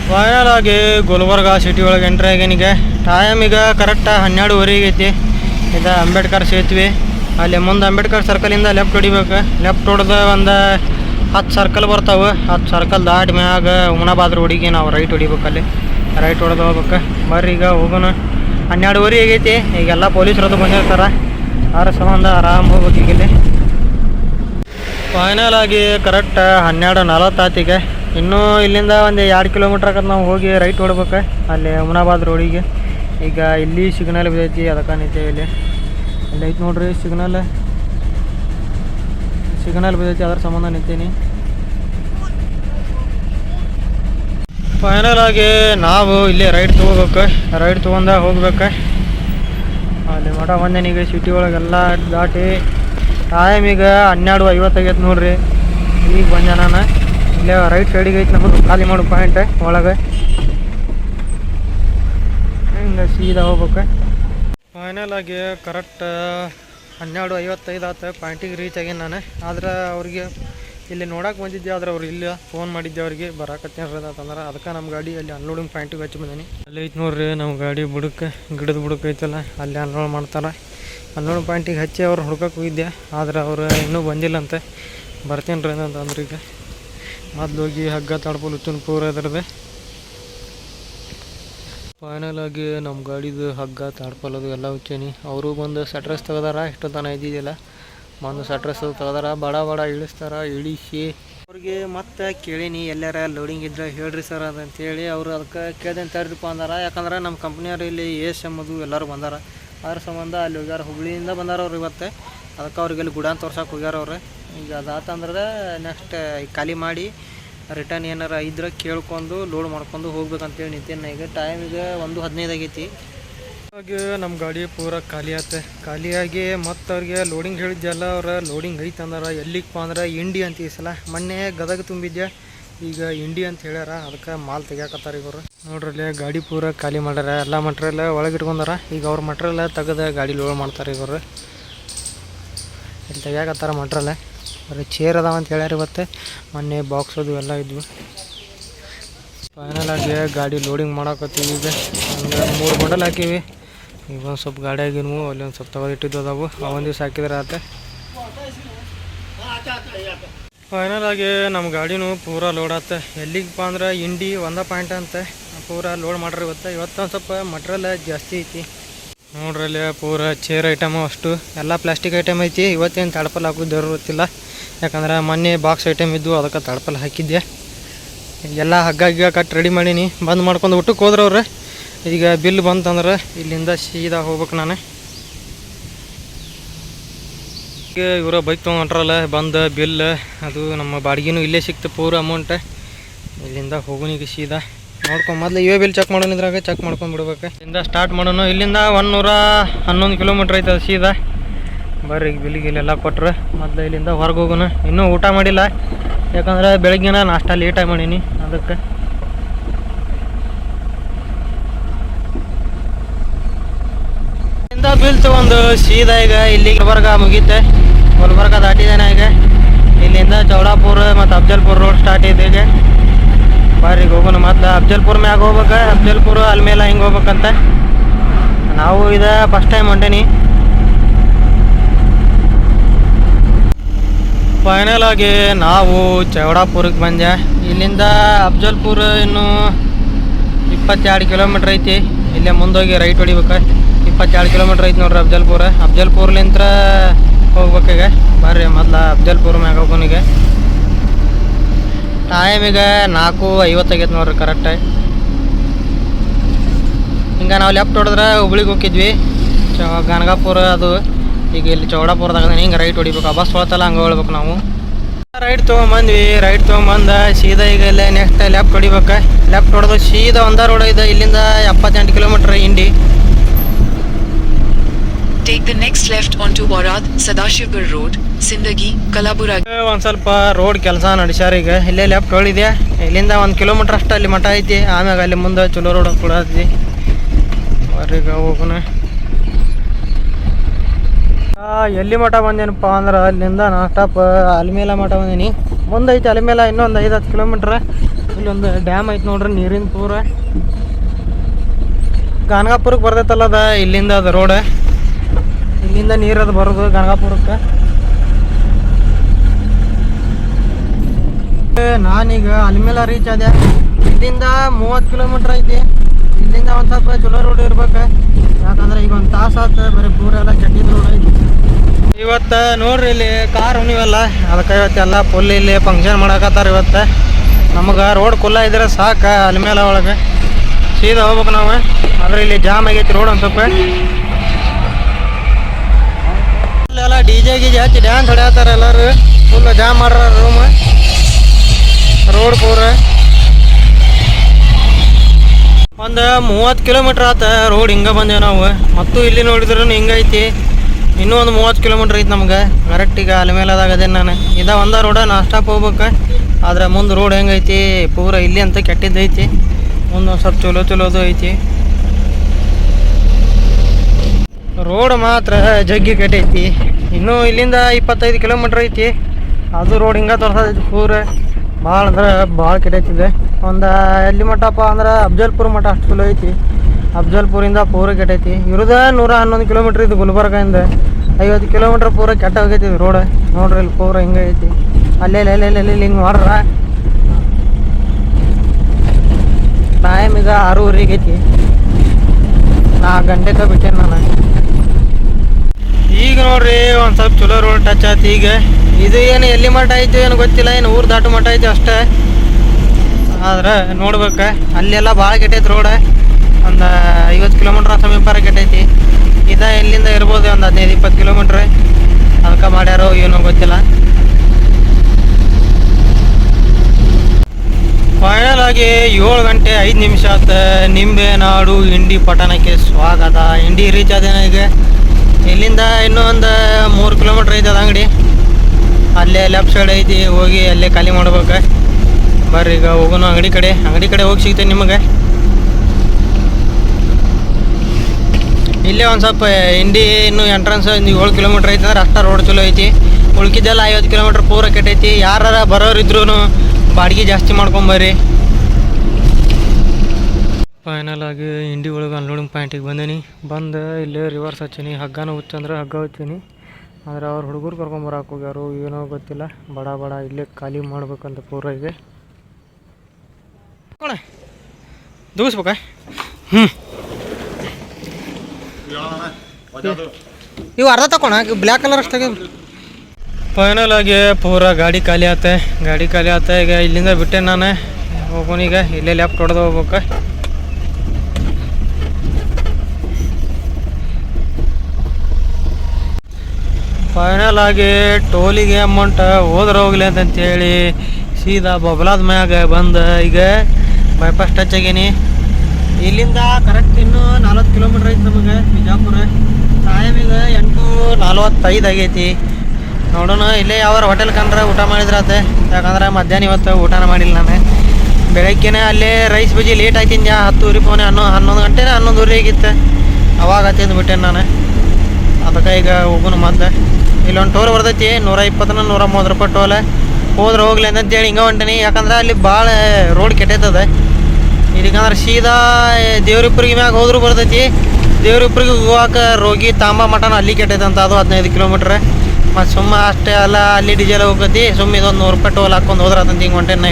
ಫೈನಲ್ ಆಗಿ ಗುಲ್ಬರ್ಗ ಸಿಟಿ ಒಳಗೆ ಎಂಟ್ರಿ ಆಗೇನಿಗೆ ಟೈಮ್ ಈಗ ಕರೆಕ್ಟ್ ಹನ್ನೆರಡುವರೆಗೆ ಐತಿ ಇದು ಅಂಬೇಡ್ಕರ್ ಸೇತುವೆ. ಅಲ್ಲಿ ಮುಂದೆ ಅಂಬೇಡ್ಕರ್ ಸರ್ಕಲಿಂದ ಲೆಫ್ಟ್ ಹೊಡಿಬೇಕು. ಲೆಫ್ಟ್ ಹೊಡೆದು ಒಂದು ಹತ್ತು ಸರ್ಕಲ್ ಬರ್ತಾವೆ. ಹತ್ತು ಸರ್ಕಲ್ ದಾಟಿ ಮ್ಯಾಗ ಹುಮನಾಬಾದ್ ರೋಡಿಗೆ ನಾವು ರೈಟ್ ಹೊಡಿಬೇಕು ಅಲ್ಲಿ. ರೈಟ್ ಹೊಡೆದು ಹೋಗ್ಬೇಕು. ಬರ್ರಿ, ಈಗ ಹೋಗೋಣ. ಹನ್ನೆರಡುವರೆ ಆಗೈತಿ. ಈಗೆಲ್ಲ ಪೊಲೀಸರದು ಬಂದಿರ್ತಾರೆ. ಅದ್ರ ಸಂಬಂಧ? ಆರಾಮ್ ಹೋಗ್ಬೇಕು ಈಗ ಇಲ್ಲಿ. ಫೈನಲ್ ಆಗಿ ಕರೆಕ್ಟ್ ಹನ್ನೆರಡು ನಲವತ್ತಾತಿಗೆ ಇನ್ನೂ ಇಲ್ಲಿಂದ ಒಂದು ಎರಡು ಕಿಲೋಮೀಟ್ರ್ ನಾವು ಹೋಗಿ ರೈಟ್ ಹೊಡ್ಬೇಕು. ಅಲ್ಲಿ ಹುಮನಾಬಾದ್ ರೋಡಿಗೆ ಈಗ ಇಲ್ಲಿ ಸಿಗ್ನಲ್ ಬಿದ್ದೈತಿ, ಅದಕ್ಕೆ ನಿಂತೇವೆ ಇಲ್ಲಿ. ಅಲ್ಲಿ ಐತೆ ನೋಡ್ರಿ ಸಿಗ್ನಲ್ ಸಿಗ್ನಲ್ ಬಿದ್ದೈತಿ, ಅದ್ರ ಸಂಬಂಧ ನಿಂತೀನಿ. ಫೈನಲ್ ಆಗಿ ನಾವು ಇಲ್ಲಿ ರೈಡ್ ತೊಗೋಬೇಕು. ರೈಡ್ ತೊಗೊಂಡ ಹೋಗ್ಬೇಕು. ಅಲ್ಲಿ ಮಠ ಬಂದೇನೀಗ ಸಿಟಿ ಒಳಗೆಲ್ಲ ದಾಟಿ ಟೈಮ್ ಈಗ ಹನ್ನೆರಡು ಐವತ್ತಾಗೈತೆ ನೋಡ್ರಿ. ಈಗ ಬಂದೆ ನಾನು. ಇಲ್ಲೇ ರೈಟ್ ಸೈಡಿಗೆ ಐತೆ ನಮ್ಮದು ಖಾಲಿ ಮಾಡೋ ಪಾಯಿಂಟ್ ಒಳಗೆ. ಹಿಂಗೆ ಸೀದಾ ಹೋಗ್ಬೇಕು. ಫೈನಲ್ ಆಗಿ ಕರೆಕ್ಟ್ ಹನ್ನೆರಡು ಐವತ್ತೈದು ಆತ ಪಾಯಿಂಟಿಗೆ ರೀಚ್ ಆಗೇನಿ ನಾನು. ಆದ್ರೆ ಅವ್ರಿಗೆ ಇಲ್ಲಿ ನೋಡಕ್ಕೆ ಬಂದಿದ್ದೆ, ಆದ್ರೆ ಅವ್ರು ಇಲ್ಲ. ಫೋನ್ ಮಾಡಿದ್ದೆ, ಅವ್ರಿಗೆ ಬರಾಕತ್ತೇನ್ರಿ ಅಂತಂದ್ರೆ ಅದಕ್ಕೆ ನಮ್ಮ ಗಾಡಿ ಅಲ್ಲಿ ಅನ್ಲೋಡಿಂಗ್ ಪಾಯಿಂಟಿಗೆ ಹಚ್ಚಿ ಬಂದೀನಿ. ಅಲ್ಲಿ ಐತೆ ನೋಡ್ರಿ ನಮ್ಮ ಗಾಡಿ ಬುಡಕ್ಕೆ ಗಿಡದ ಬುಡಕ್ಕೆ ಐತಲ್ಲ, ಅಲ್ಲಿ ಅನ್ಲೋಡ್ ಮಾಡ್ತಾರೆ. ಅನ್ಲೋಡಿಂಗ್ ಪಾಯಿಂಟಿಗೆ ಹಚ್ಚಿ ಅವ್ರು ಹುಡ್ಕಕ್ಕೆ ಹೋಗಿದ್ದೆ, ಆದ್ರೆ ಅವ್ರು ಇನ್ನೂ ಬಂದಿಲ್ಲಂತೆ ಬರ್ತೀನಿ ರೀ ಅಂತ ಅಂದ್ರು ಈಗ. ಮೊದ್ಲು ಹೋಗಿ ಹಗ್ಗ ತಾಡ್ಬೋದು ಉತ್ತಿನ ಪೂರ ಅದ್ರದ್ದು ಫೈನಲ್ ಆಗಿ ನಮ್ಮ ಗಾಡಿದು ಹಗ್ಗ ತಾಡ್ಪಲದು ಎಲ್ಲ ಹುಚ್ಚೇನಿ. ಅವರು ಬಂದು ಸಟ್ರಸ್ ತೆಗ್ದಾರ ಇಷ್ಟು ತನ ಇದ್ದಿದ್ದಿಲ್ಲ. ಬಂದು ಸಟ್ರಸ್ ತೆಗ್ದಾರ ಬಡ ಬಡ ಇಳಿಸ್ತಾರ, ಇಳಿಸಿ. ಅವ್ರಿಗೆ ಮತ್ತೆ ಕೇಳೀನಿ ಎಲ್ಲಾರ ಲೋಡಿಂಗ್ ಇದ್ರೆ ಹೇಳ್ರಿ ಸರ್ ಅದಂತೇಳಿ ಅವ್ರು ಅದಕ್ಕೆ ಕೇಳ್ದೇನೆ ತರ್ರಿಪ್ಪ ಅಂದಾರ. ಯಾಕಂದ್ರೆ ನಮ್ಮ ಕಂಪ್ನಿಯವ್ರು ಇಲ್ಲಿ ಎಸ್ ಎಂಬುದು ಎಲ್ಲರೂ ಬಂದಾರ. ಅದ್ರ ಸಂಬಂಧ ಅಲ್ಲಿ ಹೋಗ್ಯಾರ, ಹುಬ್ಳಿಯಿಂದ ಬಂದಾರ ಅವ್ರು ಇವತ್ತೆ. ಅದಕ್ಕೆ ಅವ್ರಿಗೆ ಇಲ್ಲಿ ಗುಡಾನ್ ತೋರ್ಸಕ್ಕೆ ಹೋಗ್ಯಾರ ಅವ್ರೆ. ಈಗ ಅದಾತಂದ್ರೆ ನೆಕ್ಸ್ಟ್ ಖಾಲಿ ಮಾಡಿ ರಿಟರ್ನ್ ಏನಾರ ಇದ್ರೆ ಕೇಳ್ಕೊಂಡು ಲೋಡ್ ಮಾಡ್ಕೊಂಡು ಹೋಗ್ಬೇಕಂತೇಳಿ ನಿಂತೇನೆ. ಈಗ ಟೈಮ್ ಈಗ ಒಂದು ಹದಿನೈದು ಆಗೈತಿ. ಹಾಗೆ ನಮ್ಮ ಗಾಡಿ ಪೂರ ಖಾಲಿ ಆತ. ಖಾಲಿಯಾಗಿ ಮತ್ತು ಅವ್ರಿಗೆ ಲೋಡಿಂಗ್ ಹೇಳಿದ್ದೆಲ್ಲ ಅವ್ರ ಲೋಡಿಂಗ್ ಐತೆ ಅಂದಾರ. ಎಲ್ಲಿಗಪ್ಪ ಅಂದ್ರೆ ಇಂಡಿ ಅಂತ ಈ ಸಲ. ಮೊನ್ನೆ ಗದಗ ತುಂಬಿದ್ದೆ ಈಗ ಇಂಡಿ ಅಂತ ಹೇಳ್ಯಾರ. ಅದಕ್ಕೆ ಮಾಲ್ ತೆಗಿಯಾಕತ್ತಾರ ಇವರು. ನೋಡ್ರಲ್ಲಿ ಗಾಡಿ ಪೂರ ಖಾಲಿ ಮಾಡ್ಯಾರ. ಎಲ್ಲ ಮಟ್ರಿಯಲ್ ಒಳಗೆ ಇಟ್ಕೊಂಡಾರ. ಈಗ ಅವ್ರ ಮಟ್ರಿಯಲ್ ತೆಗೆದ ಗಾಡಿ ಲೋಡ್ ಮಾಡ್ತಾರೆ ಇವರು. ಇಲ್ಲಿ ತೆಗಿಯಾಕತ್ತಾರ ಮಟ್ರಲ್ಲ ಬರೀ ಚೇರ್ ಅದಾವ ಅಂತ ಹೇಳ್ಯಾರ ಇವತ್ತು. ಮೊನ್ನೆ ಬಾಕ್ಸ್ ಅದು ಎಲ್ಲ ಇದ್ವು. ಫೈನಲ್ ಆಗಿ ಗಾಡಿ ಲೋಡಿಂಗ್ ಮಾಡಾಕತ್ತೀವಿ ಈಗ. ಮೂರು ಬಂಡಲ್ ಹಾಕೀವಿ. ಈಗ ಒಂದು ಸ್ವಲ್ಪ ಗಾಡಿ ಆಗಿದ್ವು ಅಲ್ಲಿ ಒಂದು ಸ್ವಲ್ಪ ತಗೊಂಡಿಟ್ಟಿದ್ದು ಅದಾವು. ಅವೊಂದು ದಿವ್ಸ ಹಾಕಿದ್ರೆ ಆತ. ಫೈನಲ್ ಆಗಿ ನಮ್ಮ ಗಾಡಿನೂ ಪೂರಾ ಲೋಡ್ ಆತ. ಎಲ್ಲಿಗಪ್ಪ ಅಂದ್ರೆ ಇಂಡಿ ಒಂದ ಪಾಯಿಂಟ್ ಅಂತ. ಪೂರ ಲೋಡ್ ಮಾಡ್ರಿ ಇವತ್ತು ಇವತ್ತೊಂದು ಸ್ವಲ್ಪ ಮಟ್ರಿಯಲ್ ಜಾಸ್ತಿ ಐತಿ. ನೋಡ್ರಲ್ಲಿ ಪೂರ ಚೇರ್ ಐಟಮು ಅಷ್ಟು. ಎಲ್ಲ ಪ್ಲಾಸ್ಟಿಕ್ ಐಟಮ್ ಐತಿ. ಇವತ್ತೇನು ತಡಪಲ್ ಹಾಕೋದು ಜರೂರತ್ತಿಲ್ಲ ಯಾಕಂದ್ರೆ ಮೊನ್ನೆ ಬಾಕ್ಸ್ ಐಟಮ್ ಇದ್ದು, ಅದಕ್ಕೆ ತಡಪಲ್ ಹಾಕಿದ್ದೆ. ಎಲ್ಲ ಹಗ್ಗ ಗಿಗ್ಗ ಕಟ್ ರೆಡಿ ಮಾಡೀನಿ. ಬಂದ್ ಮಾಡ್ಕೊಂಡು ಊಟಕ್ಕೆ ಹೋದ್ರವ್ರೆ ಈಗ ಬಿಲ್ ಬಂತಂದ್ರೆ ಇಲ್ಲಿಂದ ಸೀದಾ ಹೋಗ್ಬೇಕು ನಾನು. ಈಗ ಇವರ ಬೈಕ್ ತೊಗೊಂಡ್ರಲ್ಲ, ಬಂದ ಬಿಲ್, ಅದು ನಮ್ಮ ಬಾಡಿಗೆನೂ ಇಲ್ಲೇ ಸಿಕ್ತು ಪೂರ ಅಮೌಂಟ್ ಇಲ್ಲಿಂದ ಹೋಗೋಣ ಈಗ ಸೀದಾ. ನೋಡ್ಕೊಂಡು ಮೊದಲು ಇವೇ ಬಿಲ್ ಚೆಕ್ ಮಾಡೋಣ ಇದ್ರಾಗ ಚೆಕ್ ಮಾಡ್ಕೊಂಡು ಬಿಡ್ಬೇಕು. ಇಲ್ಲಿಂದ ಸ್ಟಾರ್ಟ್ ಮಾಡೋಣ ಇಲ್ಲಿಂದ ಒಂದೂರ ಹನ್ನೊಂದು ಕಿಲೋಮೀಟ್ರ್ ಐತೆ ಸೀದಾ. ಬರ್ರಿ, ಈಗ ಬಿಲ್ ಇಲ್ಲೆಲ್ಲ ಕೊಟ್ರು. ಮೊದಲು ಇಲ್ಲಿಂದ ಹೊರಗೆ ಹೋಗೋಣ ಇನ್ನೂ ಊಟ ಮಾಡಿಲ್ಲ. ಯಾಕಂದ್ರೆ ಬೆಳಗ್ಗೆನ ನಾಷ್ಟ ಲೇಟಾಗಿ ಮಾಡೀನಿ, ಅದಕ್ಕೆ. ಇಲ್ಲಿಂದ ಒಂದು ಸೀದಾ ಈಗ ಇಲ್ಲಿ ಗುಲ್ಬರ್ಗ ಮುಗೀತೆ. ಗುಲ್ಬರ್ಗ ದಾಟಿದ್ದೇನೆ ಈಗ. ಇಲ್ಲಿಂದ ಚೌಡಾಪುರ ಮತ್ತು ಅಫ್ಜಲ್ಪುರ್ ರೋಡ್ ಸ್ಟಾರ್ಟ್ ಇದೆ ಈಗ. ಬಾರಿ ಹೋಗೋಣ ಮತ್ತು ಅಫ್ಜಲ್ಪುರ್ ಮ್ಯಾಗ ಹೋಗ್ಬೇಕು, ಅಫ್ಜಲ್ಪುರ ಮೇಲೆ ಹಿಂಗೆ ಹೋಗ್ಬೇಕಂತ? ನಾವು ಇದು ಫಸ್ಟ್ ಟೈಮ್ ಹೊಂಟೇನಿ. ಫೈನಲ್ ಆಗಿ ನಾವು ಚೌಡಾಪುರಕ್ಕೆ ಬಂದೆ. ಇಲ್ಲಿಂದ ಅಫ್ಜಲ್ಪುರ ಇನ್ನು ಇಪ್ಪತ್ತೆರಡು ಕಿಲೋಮೀಟ್ರ್ ಐತಿ. ಇಲ್ಲೇ ಮುಂದೋಗಿ ರೈಟ್ ಹೊಡಿಬೇಕು. ಇಪ್ಪತ್ತೆರಡು ಕಿಲೋಮೀಟ್ರ್ ಐತಿ ನೋಡ್ರಿ ಅಫ್ಜಲ್ಪುರ. ಅಫಜಲ್ಪುರ್ಲಿಂತ್ರ ಹೋಗ್ಬೇಕೀಗ ಬರ್ರಿ ಮೊದ್ಲು ಅಫ್ಜಲ್ಪುರ ಮ್ಯಾಗ ಹೋಗೋನಿಗೆ ಟೈಮ್ ಈಗ ನಾಲ್ಕು ಐವತ್ತಾಗೈತೆ ನೋಡ್ರಿ ಕರೆಕ್ಟ್ ಹಿಂಗೆ ನಾವು ಲೆಫ್ಟ್ ಹೊಡೆದ್ರೆ ಹುಬ್ಳಿಗೆ ಹೋಗಿದ್ವಿ ಚ ಗನಗಾಪುರ ಅದು. ಈಗ ಇಲ್ಲಿ ಚೌಡಾಪುರದಾಗ ಹಿಂಗೆ ರೈಟ್ ಹೊಡಿಬೇಕು. ಬಸ್ ಹೊಳತಲ್ಲ ಹಂಗೆ ಹೊಳ್ಬೇಕು ನಾವು. ರೈಟ್ ತೊಗೊಂಬಂದ್ವಿ. ರೈಟ್ ತೊಗೊಂಬಂದ ಸೀದಾ ಈಗ ಇಲ್ಲೇ ನೆಕ್ಸ್ಟ್ ಲೆಫ್ಟ್ ಹೊಡಿಬೇಕು. ಲೆಫ್ಟ್ ಹೊಡೆದು ಸೀದಾ ಒಂದ ರೋಡ್ ಇದೆ. ಇಲ್ಲಿಂದ ಎಪ್ಪತ್ತೆಂಟು kilometre Indi Take next left on to ವರಾದ್ Sadashivgarh road Sindagi Kalaburagi ಒಂದು ಸ್ವಲ್ಪ ರೋಡ್ ಕೆಲಸ ನಡೆಸ್ಯಾರ ಈಗ. ಇಲ್ಲೇ ಲೆಫ್ಟ್ ಹೊಳಿದೆ ಇಲ್ಲಿಂದ ಒಂದು ಕಿಲೋಮೀಟ್ರ್ ಅಷ್ಟು ಅಲ್ಲಿ ಮಠ ಐತಿ. ಆಮ್ಯಾಗ ಅಲ್ಲಿ ಮುಂದೆ ಚಲೋ ರೋಡ್ ಕೂಡ ಈಗ ಹೋಗೋಣ. ಎಲ್ಲಿ ಮಠ ಬಂದೇನಪ್ಪ ಅಂದ್ರೆ ಅಲ್ಲಿಂದ ನಾನ್ ಸ್ಟಾಪ್ ಅಲ್ಮೇಲ ಮಠ ಬಂದೀನಿ. ಮುಂದೆ ಐತಿ, ಅಲ್ಮೇಲ ಇನ್ನೊಂದು ಐದು, ಹತ್ತು ಕಿಲೋಮೀಟ್ರ್ ಇಲ್ಲೊಂದು ಡ್ಯಾಮ್ ಐತಿ ನೋಡ್ರಿ, ನೀರಿನ ಪೂರ. ಗಾನಗಾಪುರಕ್ಕೆ ಬರ್ತೈತಲ್ಲ ಅದ, ಇಲ್ಲಿಂದ ಅದು ರೋಡ್ ಇಲ್ಲಿಂದ ನೀರದು ಬರೋದು ಗಣಗಾಪುರಕ್ಕೆ. ನಾನೀಗ ಅಲ್ಮೇಲ ರೀಚ್ ಆದೆ. ಇಲ್ಲಿಂದ ಮೂವತ್ತು ಕಿಲೋಮೀಟ್ರ್ ಐತಿ. ಇಲ್ಲಿಂದ ಒಂದು ಸ್ವಲ್ಪ ಚಲೋ ರೋಡ್ ಇರ್ಬೇಕು. ಯಾಕಂದ್ರೆ ಈಗ ಒಂದು ತಾಸು ಆತ, ಬರೀ ಪೂರ ಎಲ್ಲ ಕೆಟ್ಟಿದ ರೋಡ್ ಐತಿ. ಇವತ್ತು ನೋಡ್ರಿ ಇಲ್ಲಿ ಕಾರ್ ಉಣಿವಲ್ಲ, ಅದಕ್ಕೆ ಇವತ್ತೆಲ್ಲ ಫುಲ್ ಇಲ್ಲಿ ಫಂಕ್ಷನ್ ಮಾಡಕತ್ತಾರ ಇವತ್ತು. ನಮಗೆ ರೋಡ್ ಕುಲ್ಲ ಇದ್ರೆ ಸಾಕು ಅಲ್ಮೇಲ ಒಳಗೆ. ಸೀದಾ ಹೋಗ್ಬೇಕು ನಾವು. ಆದ್ರೆ ಇಲ್ಲಿ ಜಾಮ್ ಆಗೈತಿ ರೋಡ್ ಒಂದು ಸ್ವಲ್ಪ. ಡಿ ಜೆ ಗೀಜೆ ಹಚ್ಚಿ ಡ್ಯಾನ್ಸ್ ಹೊಡ್ಯಾತಾರ ಎಲ್ಲರೂ. ಫುಲ್ ಜಾಮ್ ಮಾಡ್ರ ರೂಮ್ ರೋಡ್ ಪೂರ. ಒಂದು ಮೂವತ್ತು ಕಿಲೋಮೀಟ್ರ್ ಆತ ರೋಡ್ ಹಿಂಗೆ ಬಂದೇವು ನಾವು. ಮತ್ತು ಇಲ್ಲಿ ನೋಡಿದ್ರು ಹಿಂಗೈತಿ ಇನ್ನೂ ಒಂದು ಮೂವತ್ತು ಕಿಲೋಮೀಟ್ರ್ ಐತಿ ನಮ್ಗೆ. ಕರೆಕ್ಟ್ ಈಗ ಅಲ್ಲಿ ಮೇಲೆ ಅದಾಗದೇ ನಾನು. ಇದ ಒಂದ ರೋಡ ನಾಷ್ಟಾಪ್ ಹೋಗ್ಬೇಕು. ಆದ್ರೆ ಮುಂದೆ ರೋಡ್ ಹೆಂಗೈತಿ ಪೂರ ಇಲ್ಲಿ ಅಂತ ಕೆಟ್ಟಿದ್ದೈತಿ ಮುಂದೆ ಸ್ವಲ್ಪ ಚಲೋ ಚಲೋದು ಐತಿ. ರೋಡ್ ಮಾತ್ರ ಜಗ್ಗಿ ಕೆಟ್ಟೈತಿ. ಇನ್ನೂ ಇಲ್ಲಿಂದ ಇಪ್ಪತ್ತೈದು ಕಿಲೋಮೀಟ್ರ್ ಐತಿ. ಅದು ರೋಡ್ ಹಿಂಗೆ ತೋರ್ಸೈತಿ ಪೂರ. ಭಾಳ ಅಂದ್ರೆ ಭಾಳ ಕೆಟ್ಟೈತಿದೆ ಒಂದು ಎಲ್ಲಿ ಮಠಪ್ಪ ಅಂದ್ರೆ ಅಫ್ಜಲ್ಪುರ ಮಠ ಅಷ್ಟು ಚಲೋ ಐತಿ. ಅಫ್ಜಲ್ಪುರಿಂದ ಪೂರ ಕೆಟ್ಟೈತಿ ಇರುದ ನೂರ ಹನ್ನೊಂದು ಕಿಲೋಮೀಟ್ರ್ ಇದು ಗುಲ್ಬರ್ಗಿಂದ ಐವತ್ತು ಕಿಲೋಮೀಟ್ರ್ ಪೂರ ಕೆಟ್ಟ ಹೋಗೈತಿ ಇದು ರೋಡ್ ನೋಡ್ರಿ ಇಲ್ಲಿ ಪೂರ ಹಿಂಗೆ ಐತಿ. ಅಲ್ಲೇ ಅಲ್ಲೇ ಅಲ್ಲೇ ಅಲ್ಲೇ ಹಿಂಗೆ ಮಾಡ್ರ. ಟೈಮ್ ಈಗ ಆರೂವರೆಗೆ ಐತಿ. ನಾಲ್ಕು ಗಂಟೆಗೆ ಬಿಟ್ಟೇನೆ ನಾನು. ಈಗ ನೋಡ್ರಿ, ಒಂದ್ ಸ್ವಲ್ಪ ಚಲೋ ರೋಡ್ ಟಚ್ ಆಯ್ತು ಈಗ. ಇದು ಏನು ಎಲ್ಲಿ ಮಠ ಆಯ್ತು ಏನು ಗೊತ್ತಿಲ್ಲ, ಏನು ಊರ್ ದಾಟು ಮಟ್ಟ ಆಯ್ತು ಅಷ್ಟೇ. ಆದ್ರೆ ನೋಡ್ಬೇಕ, ಅಲ್ಲೆಲ್ಲ ಭಾಳ ಕೆಟ್ಟೈತಿ ರೋಡ್ ಒಂದು ಐವತ್ತು ಕಿಲೋಮೀಟರ್ ಸಮೀಪ ಕೆಟ್ಟೈತಿ ಇದ ಎಲ್ಲಿಂದ ಇರ್ಬೋದು, ಒಂದು ಹದಿನೈದು, ಇಪ್ಪತ್ತು ಕಿಲೋಮೀಟ್ರ್ ಅದಕ್ಕೆ ಮಾಡ್ಯಾರೋ ಏನೋ ಗೊತ್ತಿಲ್ಲ. ಫೈನಲ್ ಆಗಿ ಏಳು ಗಂಟೆ ಐದು ನಿಮಿಷ ಆತ. ನಿಂಬೆ ನಾಡು ಇಂಡಿ ಪಟ್ಟಣಕ್ಕೆ ಸ್ವಾಗತ. ಇಂಡಿ ರೀಚ್ ಆದೇನ ಈಗ? ಇಲ್ಲಿಂದ ಇನ್ನೂ ಒಂದು ಮೂರು ಕಿಲೋಮೀಟ್ರ್ ಐತೆ ಅದ ಅಂಗಡಿ. ಅಲ್ಲೇ ಲೆಫ್ಟ್ ಸೈಡ್ ಐತಿ, ಹೋಗಿ ಅಲ್ಲೇ ಖಾಲಿ ಮಾಡ್ಬೇಕು. ಬರ್ರಿ, ಈಗ ಹೋಗೋಣ ಅಂಗಡಿ ಕಡೆ. ಅಂಗಡಿ ಕಡೆ ಹೋಗಿ ಸಿಗ್ತೇನೆ ನಿಮಗೆ. ಇಲ್ಲೇ ಒಂದು ಸ್ವಲ್ಪ ಇಂಡಿ ಇನ್ನು ಎಂಟ್ರೆನ್ಸ್ ಏಳು ಕಿಲೋಮೀಟ್ರ್ ಐತೆ ಅಂದ್ರೆ ಅಷ್ಟ ರೋಡ್ ಚಲೋ ಐತಿ. ಉಳ್ಕಿದ್ದೆಲ್ಲ ಐವತ್ತು ಕಿಲೋಮೀಟ್ರ್ ಪೂರ ಕೆಟ್ಟೈತಿ. ಯಾರು ಬರೋರು ಇದ್ರೂ ಬಾಡಿಗೆ ಜಾಸ್ತಿ ಮಾಡ್ಕೊಂಬರ್ರಿ ಫೈನಲ್ ಆಗಿ ಇಂಡಿ ಒಳಗೆ ಅನ್ಲೋಡಿಂಗ್ ಪಾಯಿಂಟಿಗೆ ಬಂದೀನಿ. ಬಂದು ಇಲ್ಲೇ ರಿವರ್ಸ್ ಹಚ್ಚೀನಿ. ಹಗ್ಗನ ಹುಚ್ಚಂದ್ರೆ ಹಗ್ಗ ಹಚ್ಚೀನಿ. ಆದರೆ ಅವ್ರು ಹುಡುಗರು ಕರ್ಕೊಂಬರಕ್ಕೆ ಹೋಗ್ಯಾರು ಏನೋ ಗೊತ್ತಿಲ್ಲ. ಬಡ ಬಡ ಇಲ್ಲೇ ಖಾಲಿ ಮಾಡ್ಬೇಕಂತ ಪೂರ ಇದೆ. ಕೊಣ ದೂಸ್ಬೇಕಾ ಹ್ಞೂ ಇವು ಅರ್ಧ ತಗೋಣ ಬ್ಲ್ಯಾಕ್ ಕಲರ್ ಅಷ್ಟಾಗ ಫೈನಲ್ ಆಗಿ ಪೂರ ಗಾಡಿ ಖಾಲಿ ಆತ. ಗಾಡಿ ಖಾಲಿ ಆತ. ಈಗ ಇಲ್ಲಿಂದ ಬಿಟ್ಟೆ ನಾನು. ಹೋಗೋನೀಗ ಈಗ. ಇಲ್ಲೇ ಲ್ಯಾಪ್ ಹೊಡೆದು ಹೋಗ್ಬೇಕು. ಫೈನಲ್ ಆಗಿ ಟೋಲಿಗೆ ಅಮೌಂಟ್ ಹೋದ್ರೆ ಹೋಗ್ಲಿ ಅಂತಂತೇಳಿ ಸೀದಾ ಬಬಲಾದ ಮ್ಯಾಗ ಬಂದು. ಈಗ ಬೈಪಾಸ್ ಟಚ್ ಆಗೀನಿ. ಇಲ್ಲಿಂದ ಕರೆಕ್ಟ್ ಇನ್ನು ನಲ್ವತ್ತು ಕಿಲೋಮೀಟ್ರ್ ಐತಿ ನಮಗೆ ಬಿಜಾಪುರ. ಟೈಮ್ ಈಗ ಎಂಟು ನಲ್ವತ್ತೈದು ಆಗೈತಿ. ನೋಡೋಣ, ಇಲ್ಲೇ ಯಾವ ಹೋಟೆಲ್ ಕಂಡ್ರೆ ಊಟ ಮಾಡಿದ್ರೆ ಆತ. ಯಾಕಂದ್ರೆ ಮಧ್ಯಾಹ್ನ ಇವತ್ತು ಊಟನ ಮಾಡಿಲ್ಲ ನಾನು. ಬೆಳಗ್ಗೆನೆ ಅಲ್ಲೇ ರೈಸ್ ಬಜ್ಜಿ ಲೇಟ್ ಆಯ್ತಿಂದ ಹತ್ತು ಪೋನೆ ಹನ್ನೊ ಹನ್ನೊಂದು ಗಂಟೆ ಹನ್ನೊಂದುವರೆ ಆಗಿತ್ತು. ಅವಾಗ ತಿಂದು ಬಿಟ್ಟೆ ನಾನು. ಅದಕ್ಕೆ ಈಗ ಹೋಗೋಣ ಮತ್ತೆ ಇಲ್ಲೊಂದು ಟೋಲ್ ಬರ್ತೈತಿ, ನೂರ ಇಪ್ಪತ್ತನ ನೂರ ಮೂವತ್ತು ರೂಪಾಯಿ ಟೋಲ್ ಹೋದ್ರೆ ಹೋಗ್ಲಿ ಅಂತೇಳಿ ಹಿಂಗೆ ಹೊಂಟೀನಿ. ಯಾಕಂದ್ರೆ ಅಲ್ಲಿ ಭಾಳ ರೋಡ್ ಕೆಟ್ಟೈತದ. ಇದಕ್ಕಂದ್ರೆ ಸೀದಾ ದೇವ್ರಿಪ್ಪರಿಗೆ ಮ್ಯಾಗ ಹೋದ್ರೂ ಬರ್ತೈತಿ. ದೇವ್ರಿಪ್ಪರಿಗೆ ಹೋಗಾಕ ರೋಗಿ, ತಾಂಬ ಮಠನ ಅಲ್ಲಿ ಕೆಟ್ಟೈತಂತ ಅದು ಹದಿನೈದು ಕಿಲೋಮೀಟ್ರ್ ಮತ್ತು ಸುಮ್ಮ ಅಷ್ಟೇ ಅಲ್ಲ, ಅಲ್ಲಿ ಡೀಸೆಲ್ ಹೋಗತಿ ಸುಮ್ಮ ಇದೊಂದು ನೂರು ರೂಪಾಯಿ ಟೋಲ್ ಹಾಕೊಂಡು ಹೋದ್ರೆ ಅದಂತ ಹಿಂಗೆ ಹೊಂಟೇನ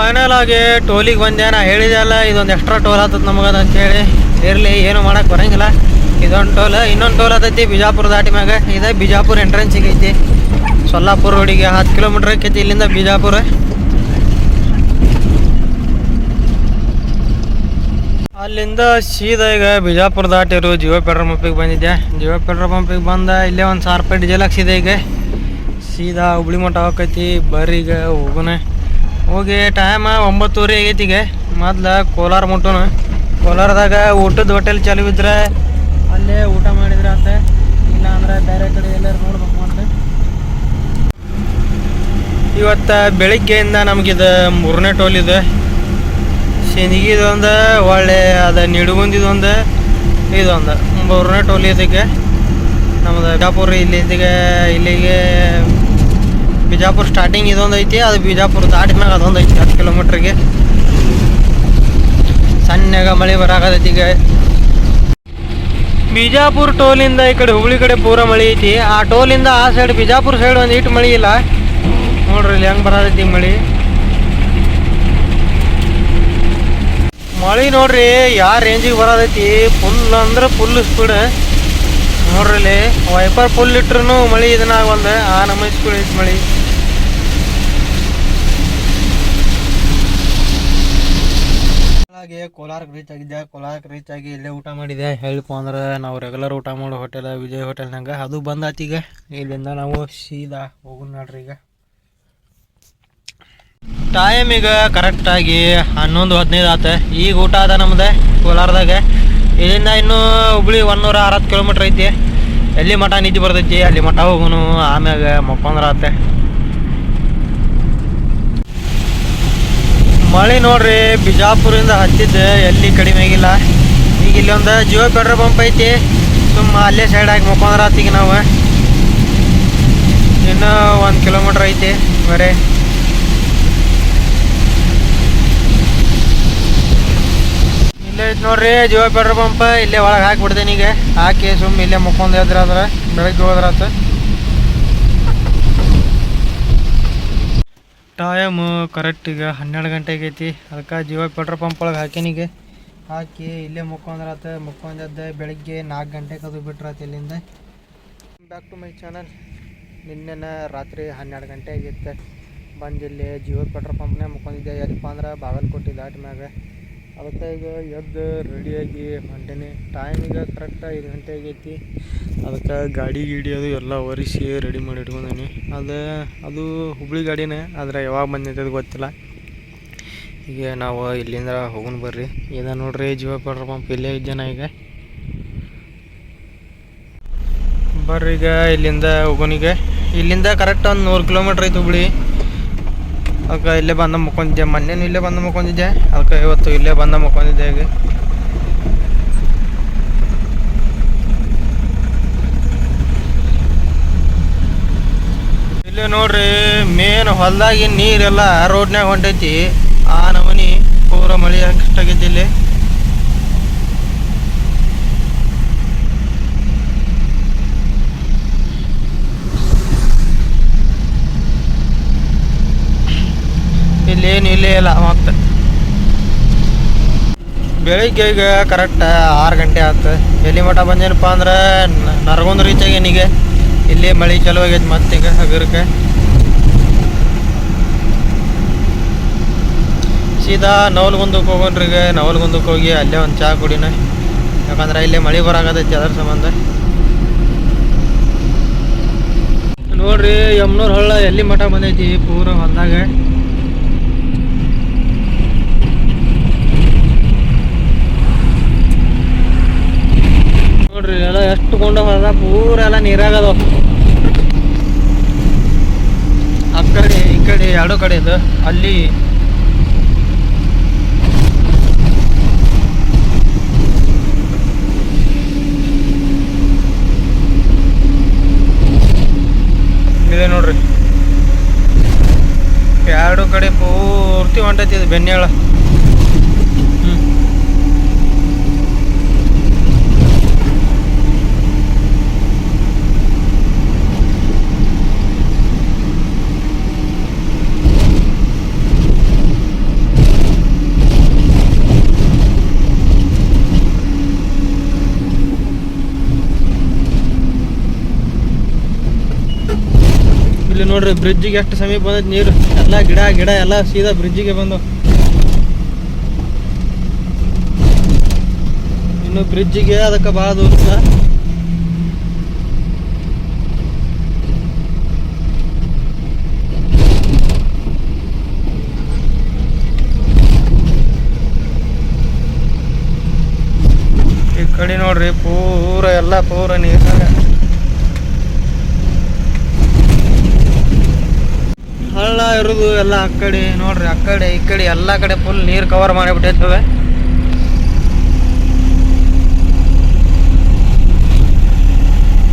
ಫೈನಲ್ ಆಗಿ ಟೋಲಿಗೆ ಬಂದೆ, ನಾ ಹೇಳಿದೆ ಅಲ್ಲ, ಇದೊಂದು ಎಕ್ಸ್ಟ್ರಾ ಟೋಲ್ ಆತದ ನಮಗದ ಅಂತೇಳಿ ಇರಲಿ, ಏನು ಮಾಡಕ್ಕೆ ಬರಂಗಿಲ್ಲ. ಇದೊಂದು ಟೋಲ್ ಇನ್ನೊಂದು ಟೋಲ್ ಆತೈತಿ ಬಿಜಾಪುರ ದಾಟಿ ಮ್ಯಾಗ. ಇದೆ ಬಿಜಾಪುರ ಎಂಟ್ರೆನ್ಸ್ ಐತಿ. ಸೊಲ್ಲಾಪುರ ರೋಡಿಗೆ ಹತ್ತು ಕಿಲೋಮೀಟ್ರ್ ಆಕೈತಿ ಇಲ್ಲಿಂದ ಬಿಜಾಪುರ. ಅಲ್ಲಿಂದ ಸೀದಾ ಈಗ ಬಿಜಾಪುರ ದಾಟಿರು ಜಿಯೋ ಪೆಟ್ರೋಲ್ ಪಂಪಿಗೆ ಬಂದಿದ್ದೆ. ಜಿಯೋ ಪೆಟ್ರೋಲ್ ಪಂಪಿಗೆ ಬಂದ, ಇಲ್ಲೇ ಒಂದು ಸಾವಿರ ರೂಪಾಯಿ ಡೀಸೆಲ್ ಹಾಕ್ಸಿದೆ ಈಗ. ಸೀದಾ ಹುಬ್ಳಿ ಮಠ ಹೋಗೈತಿ ಬರ್ರಿ ಈಗ ಹೋಗೋಣ ಹೋಗಿ ಟೈಮ್ ಒಂಬತ್ತುವರೆ ಆಗೈತಿ ಈಗ. ಮೊದ್ಲು ಕೋಲಾರ ಮುಟ್ಟೋಣ ಕೋಲಾರದಾಗ ಊಟದ ಹೋಟೆಲ್ ಚಾಲು ಇದ್ರೆ ಅಲ್ಲೇ ಊಟ ಮಾಡಿದ್ರೆ ಅಂತ. ಇಲ್ಲ ಅಂದ್ರೆ ಬೇರೆ ಕಡೆ ಎಲ್ಲರೂ ನೋಡ್ಬೇಕು ಅಂತ. ಇವತ್ತು ಬೆಳಿಗ್ಗೆಯಿಂದ ನಮಗಿದು ಮೂರನೇ ಟೋಲ್ ಇದೆ. ಶನಿಗಿದೊಂದು ಒಳ್ಳೆ ಅದು ನಿಡುಗುಂದಿದೊಂದು ಇದೊಂದು ಮೂರನೇ ಟೋಲ್ ಇದಕ್ಕೆ. ನಮ್ಮದು ಬಿಜಾಪುರ ಇಲ್ಲಿಂದಿಗೆ ಇಲ್ಲಿಗೆ ಬಿಜಾಪುರ ಸ್ಟಾರ್ಟಿಂಗ್ ಇದೊಂದು ಐತಿ, ಅದು ಬಿಜಾಪುರ ದಾಟಿನಾಗ ಅದೊಂದು ಐತಿ, ಹತ್ತು ಕಿಲೋಮೀಟ್ರಿಗೆ ಸಣ್ಣಗ ಮಳೆ ಬರಾಕತೈತಿ ಈಗ. ಬಿಜಾಪುರ ಟೋಲಿಂದ ಈ ಕಡೆ ಹುಬ್ಳಿ ಕಡೆ ಪೂರ ಮಳೆ ಐತಿ. ಆ ಟೋಲಿಂದ ಆ ಸೈಡ್ ಬಿಜಾಪುರ ಸೈಡ್ ಒಂದು ಇಟ್ಟು ಮಳೆ ಇಲ್ಲ. ನೋಡ್ರಿ ಇಲ್ಲಿ ಹೆಂಗೆ ಬರತೈತಿ ಮಳೆ. ಮಳೆ ನೋಡ್ರಿ ಯಾವ ರೇಂಜಿಗೆ ಬರತೈತಿ ಫುಲ್ ಅಂದ್ರೆ ಫುಲ್ ಸ್ಪೀಡ್ ನೋಡ್ರಿ ಇಲ್ಲಿ ವೈಪರ್ ಫುಲ್ ಇಟ್ರು ಮಳೆ ಇದನ್ನ ಒಂದು, ಆ ನಮ್ಮ ಸ್ಪೀಡ್ ಐತಿ ಮಳೆ ಹಾಗೆ ಕೋಲಾರಕ್ಕೆ ರೀಚ್ ಆಗಿದ್ದೆ ಕೋಲಾರಕ್ಕೆ ರೀಚ್ ಆಗಿ ಇಲ್ಲೇ ಊಟ ಮಾಡಿದೆ ಹೇಳಪ್ಪ ಅಂದ್ರೆ ನಾವು ರೆಗ್ಯುಲರ್ ಊಟ ಮಾಡೋ ಹೋಟೆಲ್ ವಿಜಯ್ ಹೋಟೆಲ್ನಾಗ ಅದು ಬಂದಾತಿ ಈಗ. ಇಲ್ಲಿಂದ ನಾವು ಸೀದಾ ಹೋಗೋಣ ನೋಡ್ರಿ ಈಗ. ಟೈಮ್ ಈಗ ಕರೆಕ್ಟಾಗಿ ಹನ್ನೊಂದು ಹದಿನೈದು ಆತ. ಈಗ ಊಟ ಅದ ನಮ್ದು ಕೋಲಾರದಾಗ. ಇಲ್ಲಿಂದ ಇನ್ನೂ ಹುಬ್ಳಿ ಒನ್ನೂರ ಅರವತ್ತು ಕಿಲೋಮೀಟ್ರ್ ಐತಿ. ಎಲ್ಲಿ ಮಠ ನಿಜ ಬರ್ತೈತಿ, ಅಲ್ಲಿ ಮಠ ಹೋಗೋನು. ಆಮ್ಯಾಗ ಮಕ್ಕೊಂದ್ರ ಆತೆ. ಮಳೆ ನೋಡ್ರಿ ಬಿಜಾಪುರಿಂದ ಹತ್ತಿದ್ದು ಎಲ್ಲಿ ಕಡಿಮೆ ಆಗಿಲ್ಲ. ಈಗ ಇಲ್ಲಿ ಒಂದು ಜಿಯೋ ಪೆಟ್ರೋಲ್ ಪಂಪ್ ಐತಿ. ಸುಮ್ಮ ಅಲ್ಲೇ ಸೈಡ್ ಆಗಿ ಮುಖಂದ್ರ ಹತ್ತಿಗ ನಾವು. ಇನ್ನೂ ಒಂದು ಕಿಲೋಮೀಟ್ರ್ ಐತಿ ಬರೇ ಇಲ್ಲೇ ಐತಿ ನೋಡ್ರಿ, ಜಿಯೋ ಪೆಟ್ರೋಲ್ ಪಂಪ್, ಇಲ್ಲೇ ಒಳಗೆ ಹಾಕಿಬಿಡ್ತೇನೆ ಈಗ. ಹಾಕಿ ಸುಮ್ಮ ಇಲ್ಲೇ ಮುಖಂದ್ರೆ ಅದ್ರ ಬೆಳಗ್ಗೆ ಹೋದ್ರಾತ. ಟೈಮ್ ಕರೆಕ್ಟ್ ಈಗ ಹನ್ನೆರಡು ಗಂಟೆಗೆ ಆಗೈತಿ ಅದಕ್ಕೆ ಜೀವ ಪೆಟ್ರೋಲ್ ಪಂಪ್ ಒಳಗೆ ಹಾಕಿನಿಗೆ ಹಾಕಿ ಇಲ್ಲೇ ಮುಕ್ಕೊಂದ್ರಾತ ಮುಕ್ಕೊಂದದ್ದು ಬೆಳಗ್ಗೆ ನಾಲ್ಕು ಗಂಟೆಗೆ ಅದು ಬಿಟ್ರಾತ ಇಲ್ಲಿಂದ. ಬ್ಯಾಕ್ ಟು ಮೈ ಚಾನಲ್ ನಿನ್ನೆನ ರಾತ್ರಿ ಹನ್ನೆರಡು ಗಂಟೆ ಆಗಿತ್ತು ಬಂದು ಇಲ್ಲಿ ಜಿಯೋ ಪೆಟ್ರೋಲ್ ಪಂಪ್ನೇ ಮುಕ್ಕೊಂಡಿದ್ದೆ. ಎಲ್ಲಿಪ್ಪ ಅಂದ್ರೆ ಬಾಗಲಕೋಟೆ ದಾಟ ಮ್ಯಾಗ. ಅದಕ್ಕೆ ಈಗ ಎದ್ದು ರೆಡಿಯಾಗಿ ಹೊಂಟೇನಿ. ಟೈಮ್ ಈಗ ಕರೆಕ್ಟ್ ಐದು ಗಂಟೆ ಆಗೈತಿ ಅದಕ್ಕೆ ಗಾಡಿ ಗೀಡಿ ಅದು ಎಲ್ಲ ಒರೆಸಿ ರೆಡಿ ಮಾಡಿ ಇಟ್ಕೊಂಡೀನಿ. ಅದು ಅದು ಹುಬ್ಳಿ ಗಾಡಿನೇ, ಆದರೆ ಯಾವಾಗ ಬಂದೈತೆ ಅದು ಗೊತ್ತಿಲ್ಲ. ಈಗ ನಾವು ಇಲ್ಲಿಂದ ಹೋಗೋಣ ಬರ್ರಿ. ಇದ ನೋಡ್ರಿ ಜೀವ ಪೆಟ್ರೋಲ್ ಪಂಪ್ ಇಲ್ಲೇ ಇದ್ದೇನೆ ಈಗ. ಬರ್ರಿ ಈಗ ಇಲ್ಲಿಂದ ಹೋಗೋನಿಗೆ ಇಲ್ಲಿಂದ ಕರೆಕ್ಟ್ ಒಂದು ನೂರು ಕಿಲೋಮೀಟ್ರ್ ಐತೆ ಹುಬ್ಳಿ. ಅದಕ್ಕೆ ಇಲ್ಲೇ ಬಂದ ಮುಕ್ಕೊಂಡಿದ್ದೆ. ಮೊನ್ನೆನೂ ಇಲ್ಲೇ ಬಂದ ಮುಕ್ಕೊಂಡಿದ್ದೆ. ಅದಕ್ಕೆ ಇವತ್ತು ಇಲ್ಲೇ ಬಂದ ಮುಕ್ಕೊಂಡಿದ್ದೆ ಈಗ. ಇಲ್ಲೇ ನೋಡ್ರಿ. ಮೇನ್ ಹೊಲ್ದಾಗಿನ ನೀರೆಲ್ಲ ರೋಡ್ನಾಗ ಹೊಂಟೈತಿ. ಆ ನಮನಿ ಪೂರ ಮಳೆ ಆಗೈತಿ ಇಲ್ಲಿ ಇಲ್ಲೇನು ಇಲ್ಲೇ ಇಲ್ಲ, ಮತ್ತೆ. ಬೆಳಿಗ್ಗೆ ಈಗ ಕರೆಕ್ಟ್ ಆರು ಗಂಟೆ ಆಯ್ತು ಎಲ್ಲಿ ಮಠ ಬಂದೇನಪ್ಪ ಅಂದ್ರೆ ನರಗೊಂದು ರೀತಿಯಾಗಿ ಆಗೇನೀಗ ಇಲ್ಲಿ ಮಳೆ ಚಲೋ ಆಗೈತೆ ಮತ್ತೆ ಈಗ ಹಗರಕ್ಕೆ. ಸೀದಾ ನವಲ್ಗುಂದಕ್ಕೆ ಹೋಗೋಣ್ರಿ ಈಗ, ನವಲ್ಗುಂದಕ್ಕೆ ಹೋಗಿ ಅಲ್ಲೇ ಒಂದು ಚಹಾ ಕುಡಿನ. ಯಾಕಂದ್ರೆ ಇಲ್ಲೇ ಮಳೆ ಬರಾಕತೈತಿ ಅದ್ರ ಸಂಬಂಧ. ನೋಡ್ರಿ ಯಮ್ನೂರ್ ಹಳ್ಳ ಎಲ್ಲಿ ಮಠ ಬಂದೈತಿ ಪೂರ ಹೊಲ್ದಾಗ. ನೋಡ್ರಿ ಎಲ್ಲ ಎಷ್ಟು ಕೊಂಡ ಹೊಲದ ಪೂರ ಎಲ್ಲ ನೀರಾಗದ ಆ ಕಡೆ ಈ ಕಡೆ ಎರಡು ಕಡೆ ಇದು ಅಲ್ಲಿ ಇದೆ ನೋಡ್ರಿ. ಎರಡು ಕಡೆ ಪೂರ್ತಿ ಹೊಂಟೈತಿ ಇದು ಬೆನ್ನೆಳ ಹ್ಞೂ ಇಲ್ಲಿ ನೋಡ್ರಿ ಬ್ರಿಡ್ಜಿಗೆ ಎಷ್ಟು ಸಮೀಪ ಬಂದೈತಿ ನೀರು. ಎಲ್ಲ ಗಿಡ ಗಿಡ ಎಲ್ಲ ಸೀದಾ ಬ್ರಿಡ್ಜಿಗೆ ಬಂದು. ಇನ್ನು ಬ್ರಿಡ್ಜಿಗೆ ಅದಕ್ಕೆ ಭಾಳ ದೂರ ಈ ಕಡೆ ನೋಡ್ರಿ ಪೂರ ಎಲ್ಲ ಪೂರ ನೀರಾಗ ಹಳ್ಳ ಇರೋದು ಎಲ್ಲ ಆ ಕಡೆ, ನೋಡ್ರಿ ಆ ಕಡೆ, ಈ ಕಡೆ ಎಲ್ಲ ಕಡೆ ಫುಲ್ ನೀರು ಕವರ್ ಮಾಡಿಬಿಟ್ಟಿರ್ತವೆ.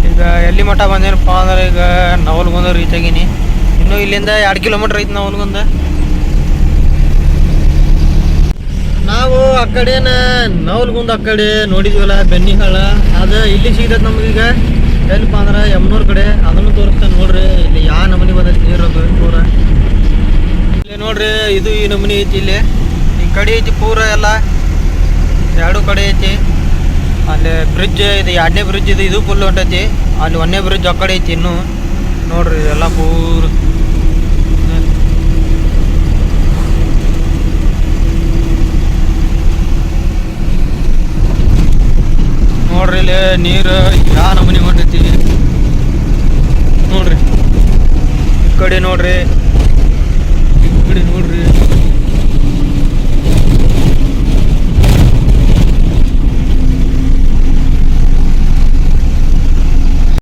ಈಗ ಎಲ್ಲಿ ಮಠ ಬಂದೇನಪ್ಪ ಅಂದ್ರೆ ಈಗ ನವಲ್ಗುಂದ ರೀಚ್ ಆಗೀನಿ ಇನ್ನು ಇಲ್ಲಿಂದ ಎರಡು ಕಿಲೋಮೀಟ್ರ್ ಐತಿ ನವಲ್ಗುಂದ. ನಾವು ಆ ಕಡೆನ ನವಲ್ಗುಂದ ಆ ಕಡೆ ನೋಡಿದ್ವಲ್ಲ ಬೆನ್ನಿಹಾಳ, ಅದು ಇಲ್ಲಿ ಸಿಗತೈತೆ ನಮಗೀಗ. ಎಲ್ಲಿಪ್ಪ ಅಂದ್ರೆ ಯಮ್ನೂರ್ ಕಡೆ ಅದನ್ನು ತೋರಿಸ್ತೇನೆ ನೋಡ್ರಿ. ಇಲ್ಲಿ ಯಾವ ನಮೂನಿ ಬಂದೈತಿ ನೀರದು ಪೂರ. ಇಲ್ಲಿ ನೋಡ್ರಿ, ಇದು ಈ ನಮೂನಿ ಐತಿ ಇಲ್ಲಿ. ಈ ಕಡೆ ಐತಿ ಪೂರ ಎಲ್ಲ. ಎರಡು ಕಡೆ ಐತಿ. ಅಲ್ಲಿ ಬ್ರಿಡ್ಜ್ ಇದು, ಎರಡನೇ ಬ್ರಿಡ್ಜ್ ಇದು ಇದು ಫುಲ್ ಹೊಂಟೈತಿ. ಅಲ್ಲಿ ಒಂದನೇ ಬ್ರಿಡ್ಜ್ ಆ ಕಡೆ ಐತಿ ಇನ್ನು. ನೋಡ್ರಿ, ಎಲ್ಲ ಪೂರ ನೋಡ್ರಿ ಇಲ್ಲಿ ನೀರು ಯಾ ನಮೂನಿ ಹೊಂಟೈತಿ? ನೋಡ್ರಿ. ಈ ಕಡೆ ನೋಡ್ರಿ. ಈ ಕಡೆ ನೋಡ್ರಿ.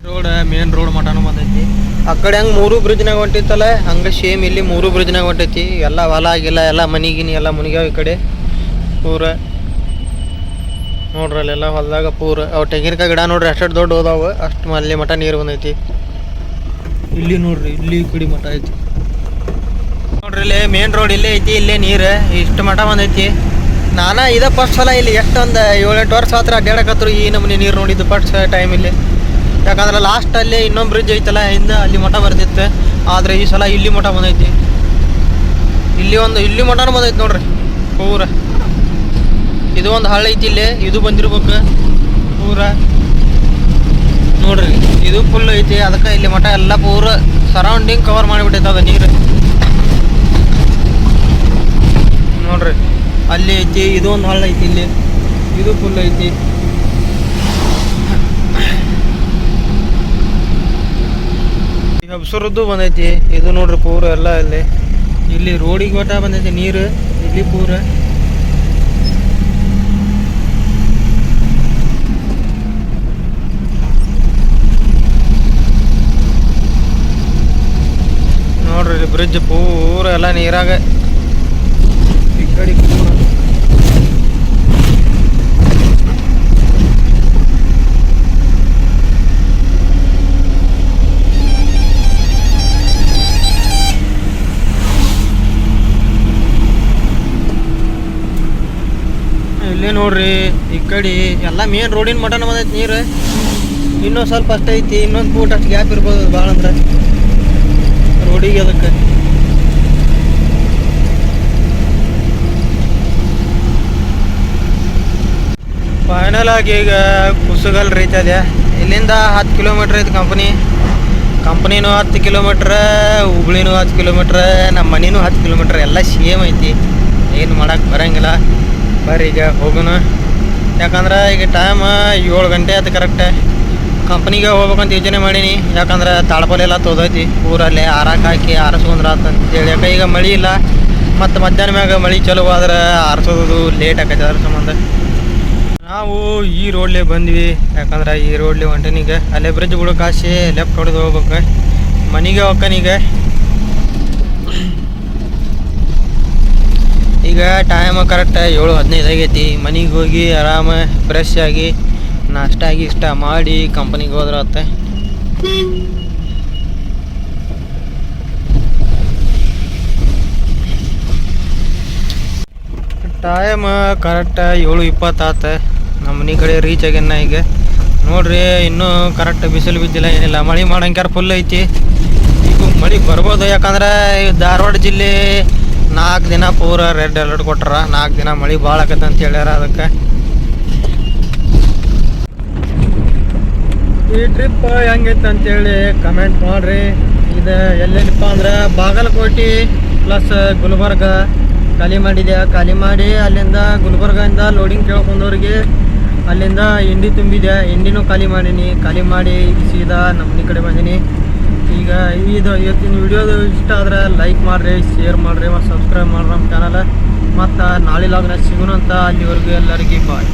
ರೋಡ್ ಮೇನ್ ರೋಡ್ ಮಟನು ಬಂದೈತಿ. ಆ ಕಡೆ ಹಂಗೆ ಮೂರು ಬ್ರಿಡ್ಜ್ನಾಗ ಹೊಂಟಿತ್ತಲ್ಲ ಹಂಗೆ ಸೇಮ್ ಇಲ್ಲಿ ಮೂರು ಬ್ರಿಡ್ಜ್ನಾಗ ಹೊಂಟೈತಿ. ಎಲ್ಲ ಹೊಲ ಆಗಿಲ್ಲ ಎಲ್ಲ ಮನಿಗಿನಿ ಎಲ್ಲ ಮುನಿಗ್ಯಾವ ಈ ಕಡೆ. ಪೂರ. ನೋಡ್ರಿ ಅಲ್ಲೆಲ್ಲ ಹೊಲದಾಗ ಪೂರ, ಅವು ತೆಂಗಿನಕಾಯಿ ಗಿಡ ನೋಡ್ರಿ ಅಷ್ಟು ದೊಡ್ಡ ಹೋದಾವ, ಅಷ್ಟು ಅಲ್ಲಿ ಮಠ ನೀರು ಬಂದೈತಿ. ಇಲ್ಲಿ ನೋಡ್ರಿ, ಇಲ್ಲಿ ಕಡಿ ಮಠ ಐತಿ. ನೋಡ್ರಿ ಇಲ್ಲಿ ಮೇನ್ ರೋಡ್ ಇಲ್ಲೇ ಐತಿ, ಇಲ್ಲೇ ನೀರು, ಇಷ್ಟು ಮಠ ಬಂದೈತಿ. ನಾನ ಇದ ಫಸ್ಟ್ ಸಲ ಇಲ್ಲಿ ಎಷ್ಟೊಂದು, ಏಳೆಂಟು ವರ್ಷ ಹತ್ರ ಅಡ್ಡಾಡಕತ್ರು ಈ ನಮೂನಿ ನೀರು ನೋಡಿದ್ದು ಫಸ್ಟ್ ಟೈಮ್ ಇಲ್ಲಿ. ಯಾಕಂದ್ರೆ ಲಾಸ್ಟ್ ಅಲ್ಲಿ ಇನ್ನೊಂದು ಬ್ರಿಡ್ಜ್ ಐತಲ್ಲ, ಹಿಂದೆ ಅಲ್ಲಿ ಮಠ ಬರ್ತಿತ್ತು ಆದ್ರೆ ಈ ಸಲ ಇಲ್ಲಿ ಮಠ ಬಂದೈತಿ. ಇಲ್ಲಿ ಒಂದು, ಇಲ್ಲಿ ಮಠನೂ ಬಂದೈತಿ ನೋಡ್ರಿ, ಪೂರ. ಇದು ಒಂದು ಹಳ್ಳ ಐತಿ ಇಲ್ಲಿ. ಇದು ಬಂದಿರ್ಬೇಕು ಪೂರ. ನೋಡ್ರಿ, ಇದು ಫುಲ್ ಐತಿ. ಅದಕ್ಕೆ ಇಲ್ಲಿ ಮಠ ಎಲ್ಲ ಪೂರ ಸರೌಂಡಿಂಗ್ ಕವರ್ ಮಾಡಿಬಿಟ್ಟೈತೆ ಅದು ನೀರು. ನೋಡ್ರಿ, ಅಲ್ಲಿ ಐತಿ. ಇದು ಒಂದು ಹಳ್ಳ ಐತಿ ಇಲ್ಲಿ. ಇದು ಫುಲ್ ಐತಿ. ಈ ಹಬ್ಸರದ್ದು ಬಂದೈತಿ. ಇದು ನೋಡ್ರಿ ಪೂರ ಎಲ್ಲ ಇಲ್ಲಿ. ಇಲ್ಲಿ ರೋಡಿಗೆ ಮಠ ಬಂದೈತಿ ನೀರು. ಇಲ್ಲಿ ಪೂರ. ನೋಡ್ರಿ ಬ್ರಿಡ್ಜ್ ಪೂರ ಎಲ್ಲ ನೀರಾಗ. ಈ ಕಡೆ ಪೂರ ಇಲ್ಲೇ ನೋಡ್ರಿ ಈ ಕಡೆ ಎಲ್ಲ ಮೇನ್ ರೋಡಿನ ಮಟನ ಬಂದೈತಿ ನೀರು. ಇನ್ನೊಂದು ಸ್ವಲ್ಪ ಅಷ್ಟೇ ಐತಿ, ಇನ್ನೊಂದು ಫೂಟ್ ಅಷ್ಟು ಗ್ಯಾಪ್ ಇರ್ಬೋದು ಭಾಳ ಅಂದ್ರೆ. ರೋಡಿಗೆ ಅದಕ್ಕೆ. ಫೈನಲ್ ಆಗಿ ಈಗ ಕುಸುಗಲ್ ರೀಚ್ ಅದೇ ಇಲ್ಲಿಂದ ಹತ್ತು ಕಿಲೋಮೀಟ್ರ್ ಐತೆ ಕಂಪ್ನಿ ಕಂಪ್ನಿನೂ ಹತ್ತು ಕಿಲೋಮೀಟ್ರ್ ಹುಬ್ಳಿನೂ ಹತ್ತು ಕಿಲೋಮೀಟ್ರ್ ನಮ್ಮ ಮನಿನೂ ಹತ್ತು ಕಿಲೋಮೀಟ್ರ್ ಎಲ್ಲ ಸೇಮ್ ಐತಿ. ಏನು ಮಾಡಕ್ಕೆ ಬರಂಗಿಲ್ಲ. ಬರ್ರಿ ಈಗ ಹೋಗೋಣ ಯಾಕಂದ್ರೆ ಈಗ ಟೈಮ್ ಏಳು ಗಂಟೆ ಆಯ್ತು ಕರೆಕ್ಟ್ ಕಂಪ್ನಿಗೆ ಹೋಗ್ಬೇಕಂತ ಯೋಚನೆ ಮಾಡೀನಿ. ಯಾಕಂದ್ರೆ ತಾಳ್ಪಲ್ ಎಲ್ಲ ತೋದೈತಿ. ಊರಲ್ಲಿ ಆರಕ್ಕೆ ಹಾಕಿ ಆರಿಸ್ಕೊಂಡ್ರ ಅಂತೇಳಿ ಯಾಕೆ ಈಗ ಮಳೆ ಇಲ್ಲ. ಮತ್ತು ಮಧ್ಯಾಹ್ನ ಮ್ಯಾಗ ಮಳೆ ಚಲೋ ಆದ್ರೆ ಆರಿಸೋದು ಲೇಟ್ ಆಕೈತೆ ಅದ್ರ ಸಂಬಂಧ. ನಾವು ಈ ರೋಡ್ಲೆ ಬಂದ್ವಿ. ಯಾಕಂದ್ರೆ ಈ ರೋಡ್ಲಿ ಹೊಂಟನೀಗ ಅಲ್ಲೇ ಬ್ರಿಡ್ಜ್ ಕಾಸಿ ಲೆಫ್ಟ್ ಹೊಡೆದು ಹೋಗ್ಬೇಕು. ಮನೆಗೆ ಹೋಗ್ಕನೀಗ. ಈಗ ಟೈಮ್ ಕರೆಕ್ಟ್ ಏಳು ಹದಿನೈದು ಆಗೈತಿ. ಮನೆಗೆ ಹೋಗಿ ಆರಾಮ ಫ್ರೆಶ್ ಆಗಿ ನಾಷ್ಟ ಆಗಿ ಇಷ್ಟ ಮಾಡಿ ಕಂಪನಿಗೆ ಹೋದ್ರ ಆತ ಟೈಮ್ ಕರೆಕ್ಟ್ ಏಳು ಇಪ್ಪತ್ತಾತ ನಮ್ಮ ಮನೆ ಕಡೆ ರೀಚ್ ಆಗ್ಯನ ಈಗ ನೋಡ್ರಿ, ಇನ್ನೂ ಕರೆಕ್ಟ್ ಬಿಸಿಲು ಬಿದ್ದಿಲ್ಲ, ಏನಿಲ್ಲ. ಮಳೆ ಮಾಡಂಗ್ಯಾರ ಫುಲ್ ಐತಿ. ಈಗ ಮಳೆ ಬರ್ಬೋದು, ಯಾಕಂದ್ರೆ ಧಾರವಾಡ ಜಿಲ್ಲೆ ನಾಲ್ಕು ದಿನ ಪೂರ ರೆಡ್ ಅಲರ್ಟ್ ಕೊಟ್ಟಾರ ನಾಲ್ಕು ದಿನ ಮಳೆ ಭಾಳ ಆಕತ್ತೆ ಅಂತ ಹೇಳ್ಯಾರ ಅದಕ್ಕೆ. ಈ ಟ್ರಿಪ್ ಹೆಂಗೈತೆ ಅಂತೇಳಿ ಕಮೆಂಟ್ ಮಾಡ್ರಿ. ಇದು ಎಲ್ಲೆಲ್ಲಪ್ಪ ಅಂದ್ರೆ ಬಾಗಲಕೋಟೆ ಪ್ಲಸ್ ಗುಲ್ಬರ್ಗ. ಖಾಲಿ ಮಾಡಿದೆ ಖಾಲಿ ಮಾಡಿ ಅಲ್ಲಿಂದ ಗುಲ್ಬರ್ಗದಿಂದ ಲೋಡಿಂಗ್ ಕೇಳ್ಕೊಂಡವ್ರಿಗೆ ಅಲ್ಲಿಂದ ಇಂಡಿ ತುಂಬಿದೆ ಹಿಂಡಿನೂ ಖಾಲಿ ಮಾಡೀನಿ. ಖಾಲಿ ಮಾಡಿ ಸೀದಾ ನಮ್ಮ ಮನೆ ಕಡೆ ಬಂದೀನಿ. ಈಗ ಇದು ಇವತ್ತಿನ ವಿಡಿಯೋದು ಇಷ್ಟ ಆದ್ರೆ ಲೈಕ್ ಮಾಡಿರಿ ಶೇರ್ ಮಾಡಿರಿ ಮತ್ತು ಸಬ್ಸ್ಕ್ರೈಬ್ ಮಾಡ್ರಿ ನಮ್ಮ ಚಾನಲ್ ಮತ್ತು ನಾಳೆ ಲಾಗ್ನ ಸಿಗೋಣ ಅಂತ ಅಲ್ಲಿವರೆಗೂ ಎಲ್ಲರಿಗೂ ಬಾಯ್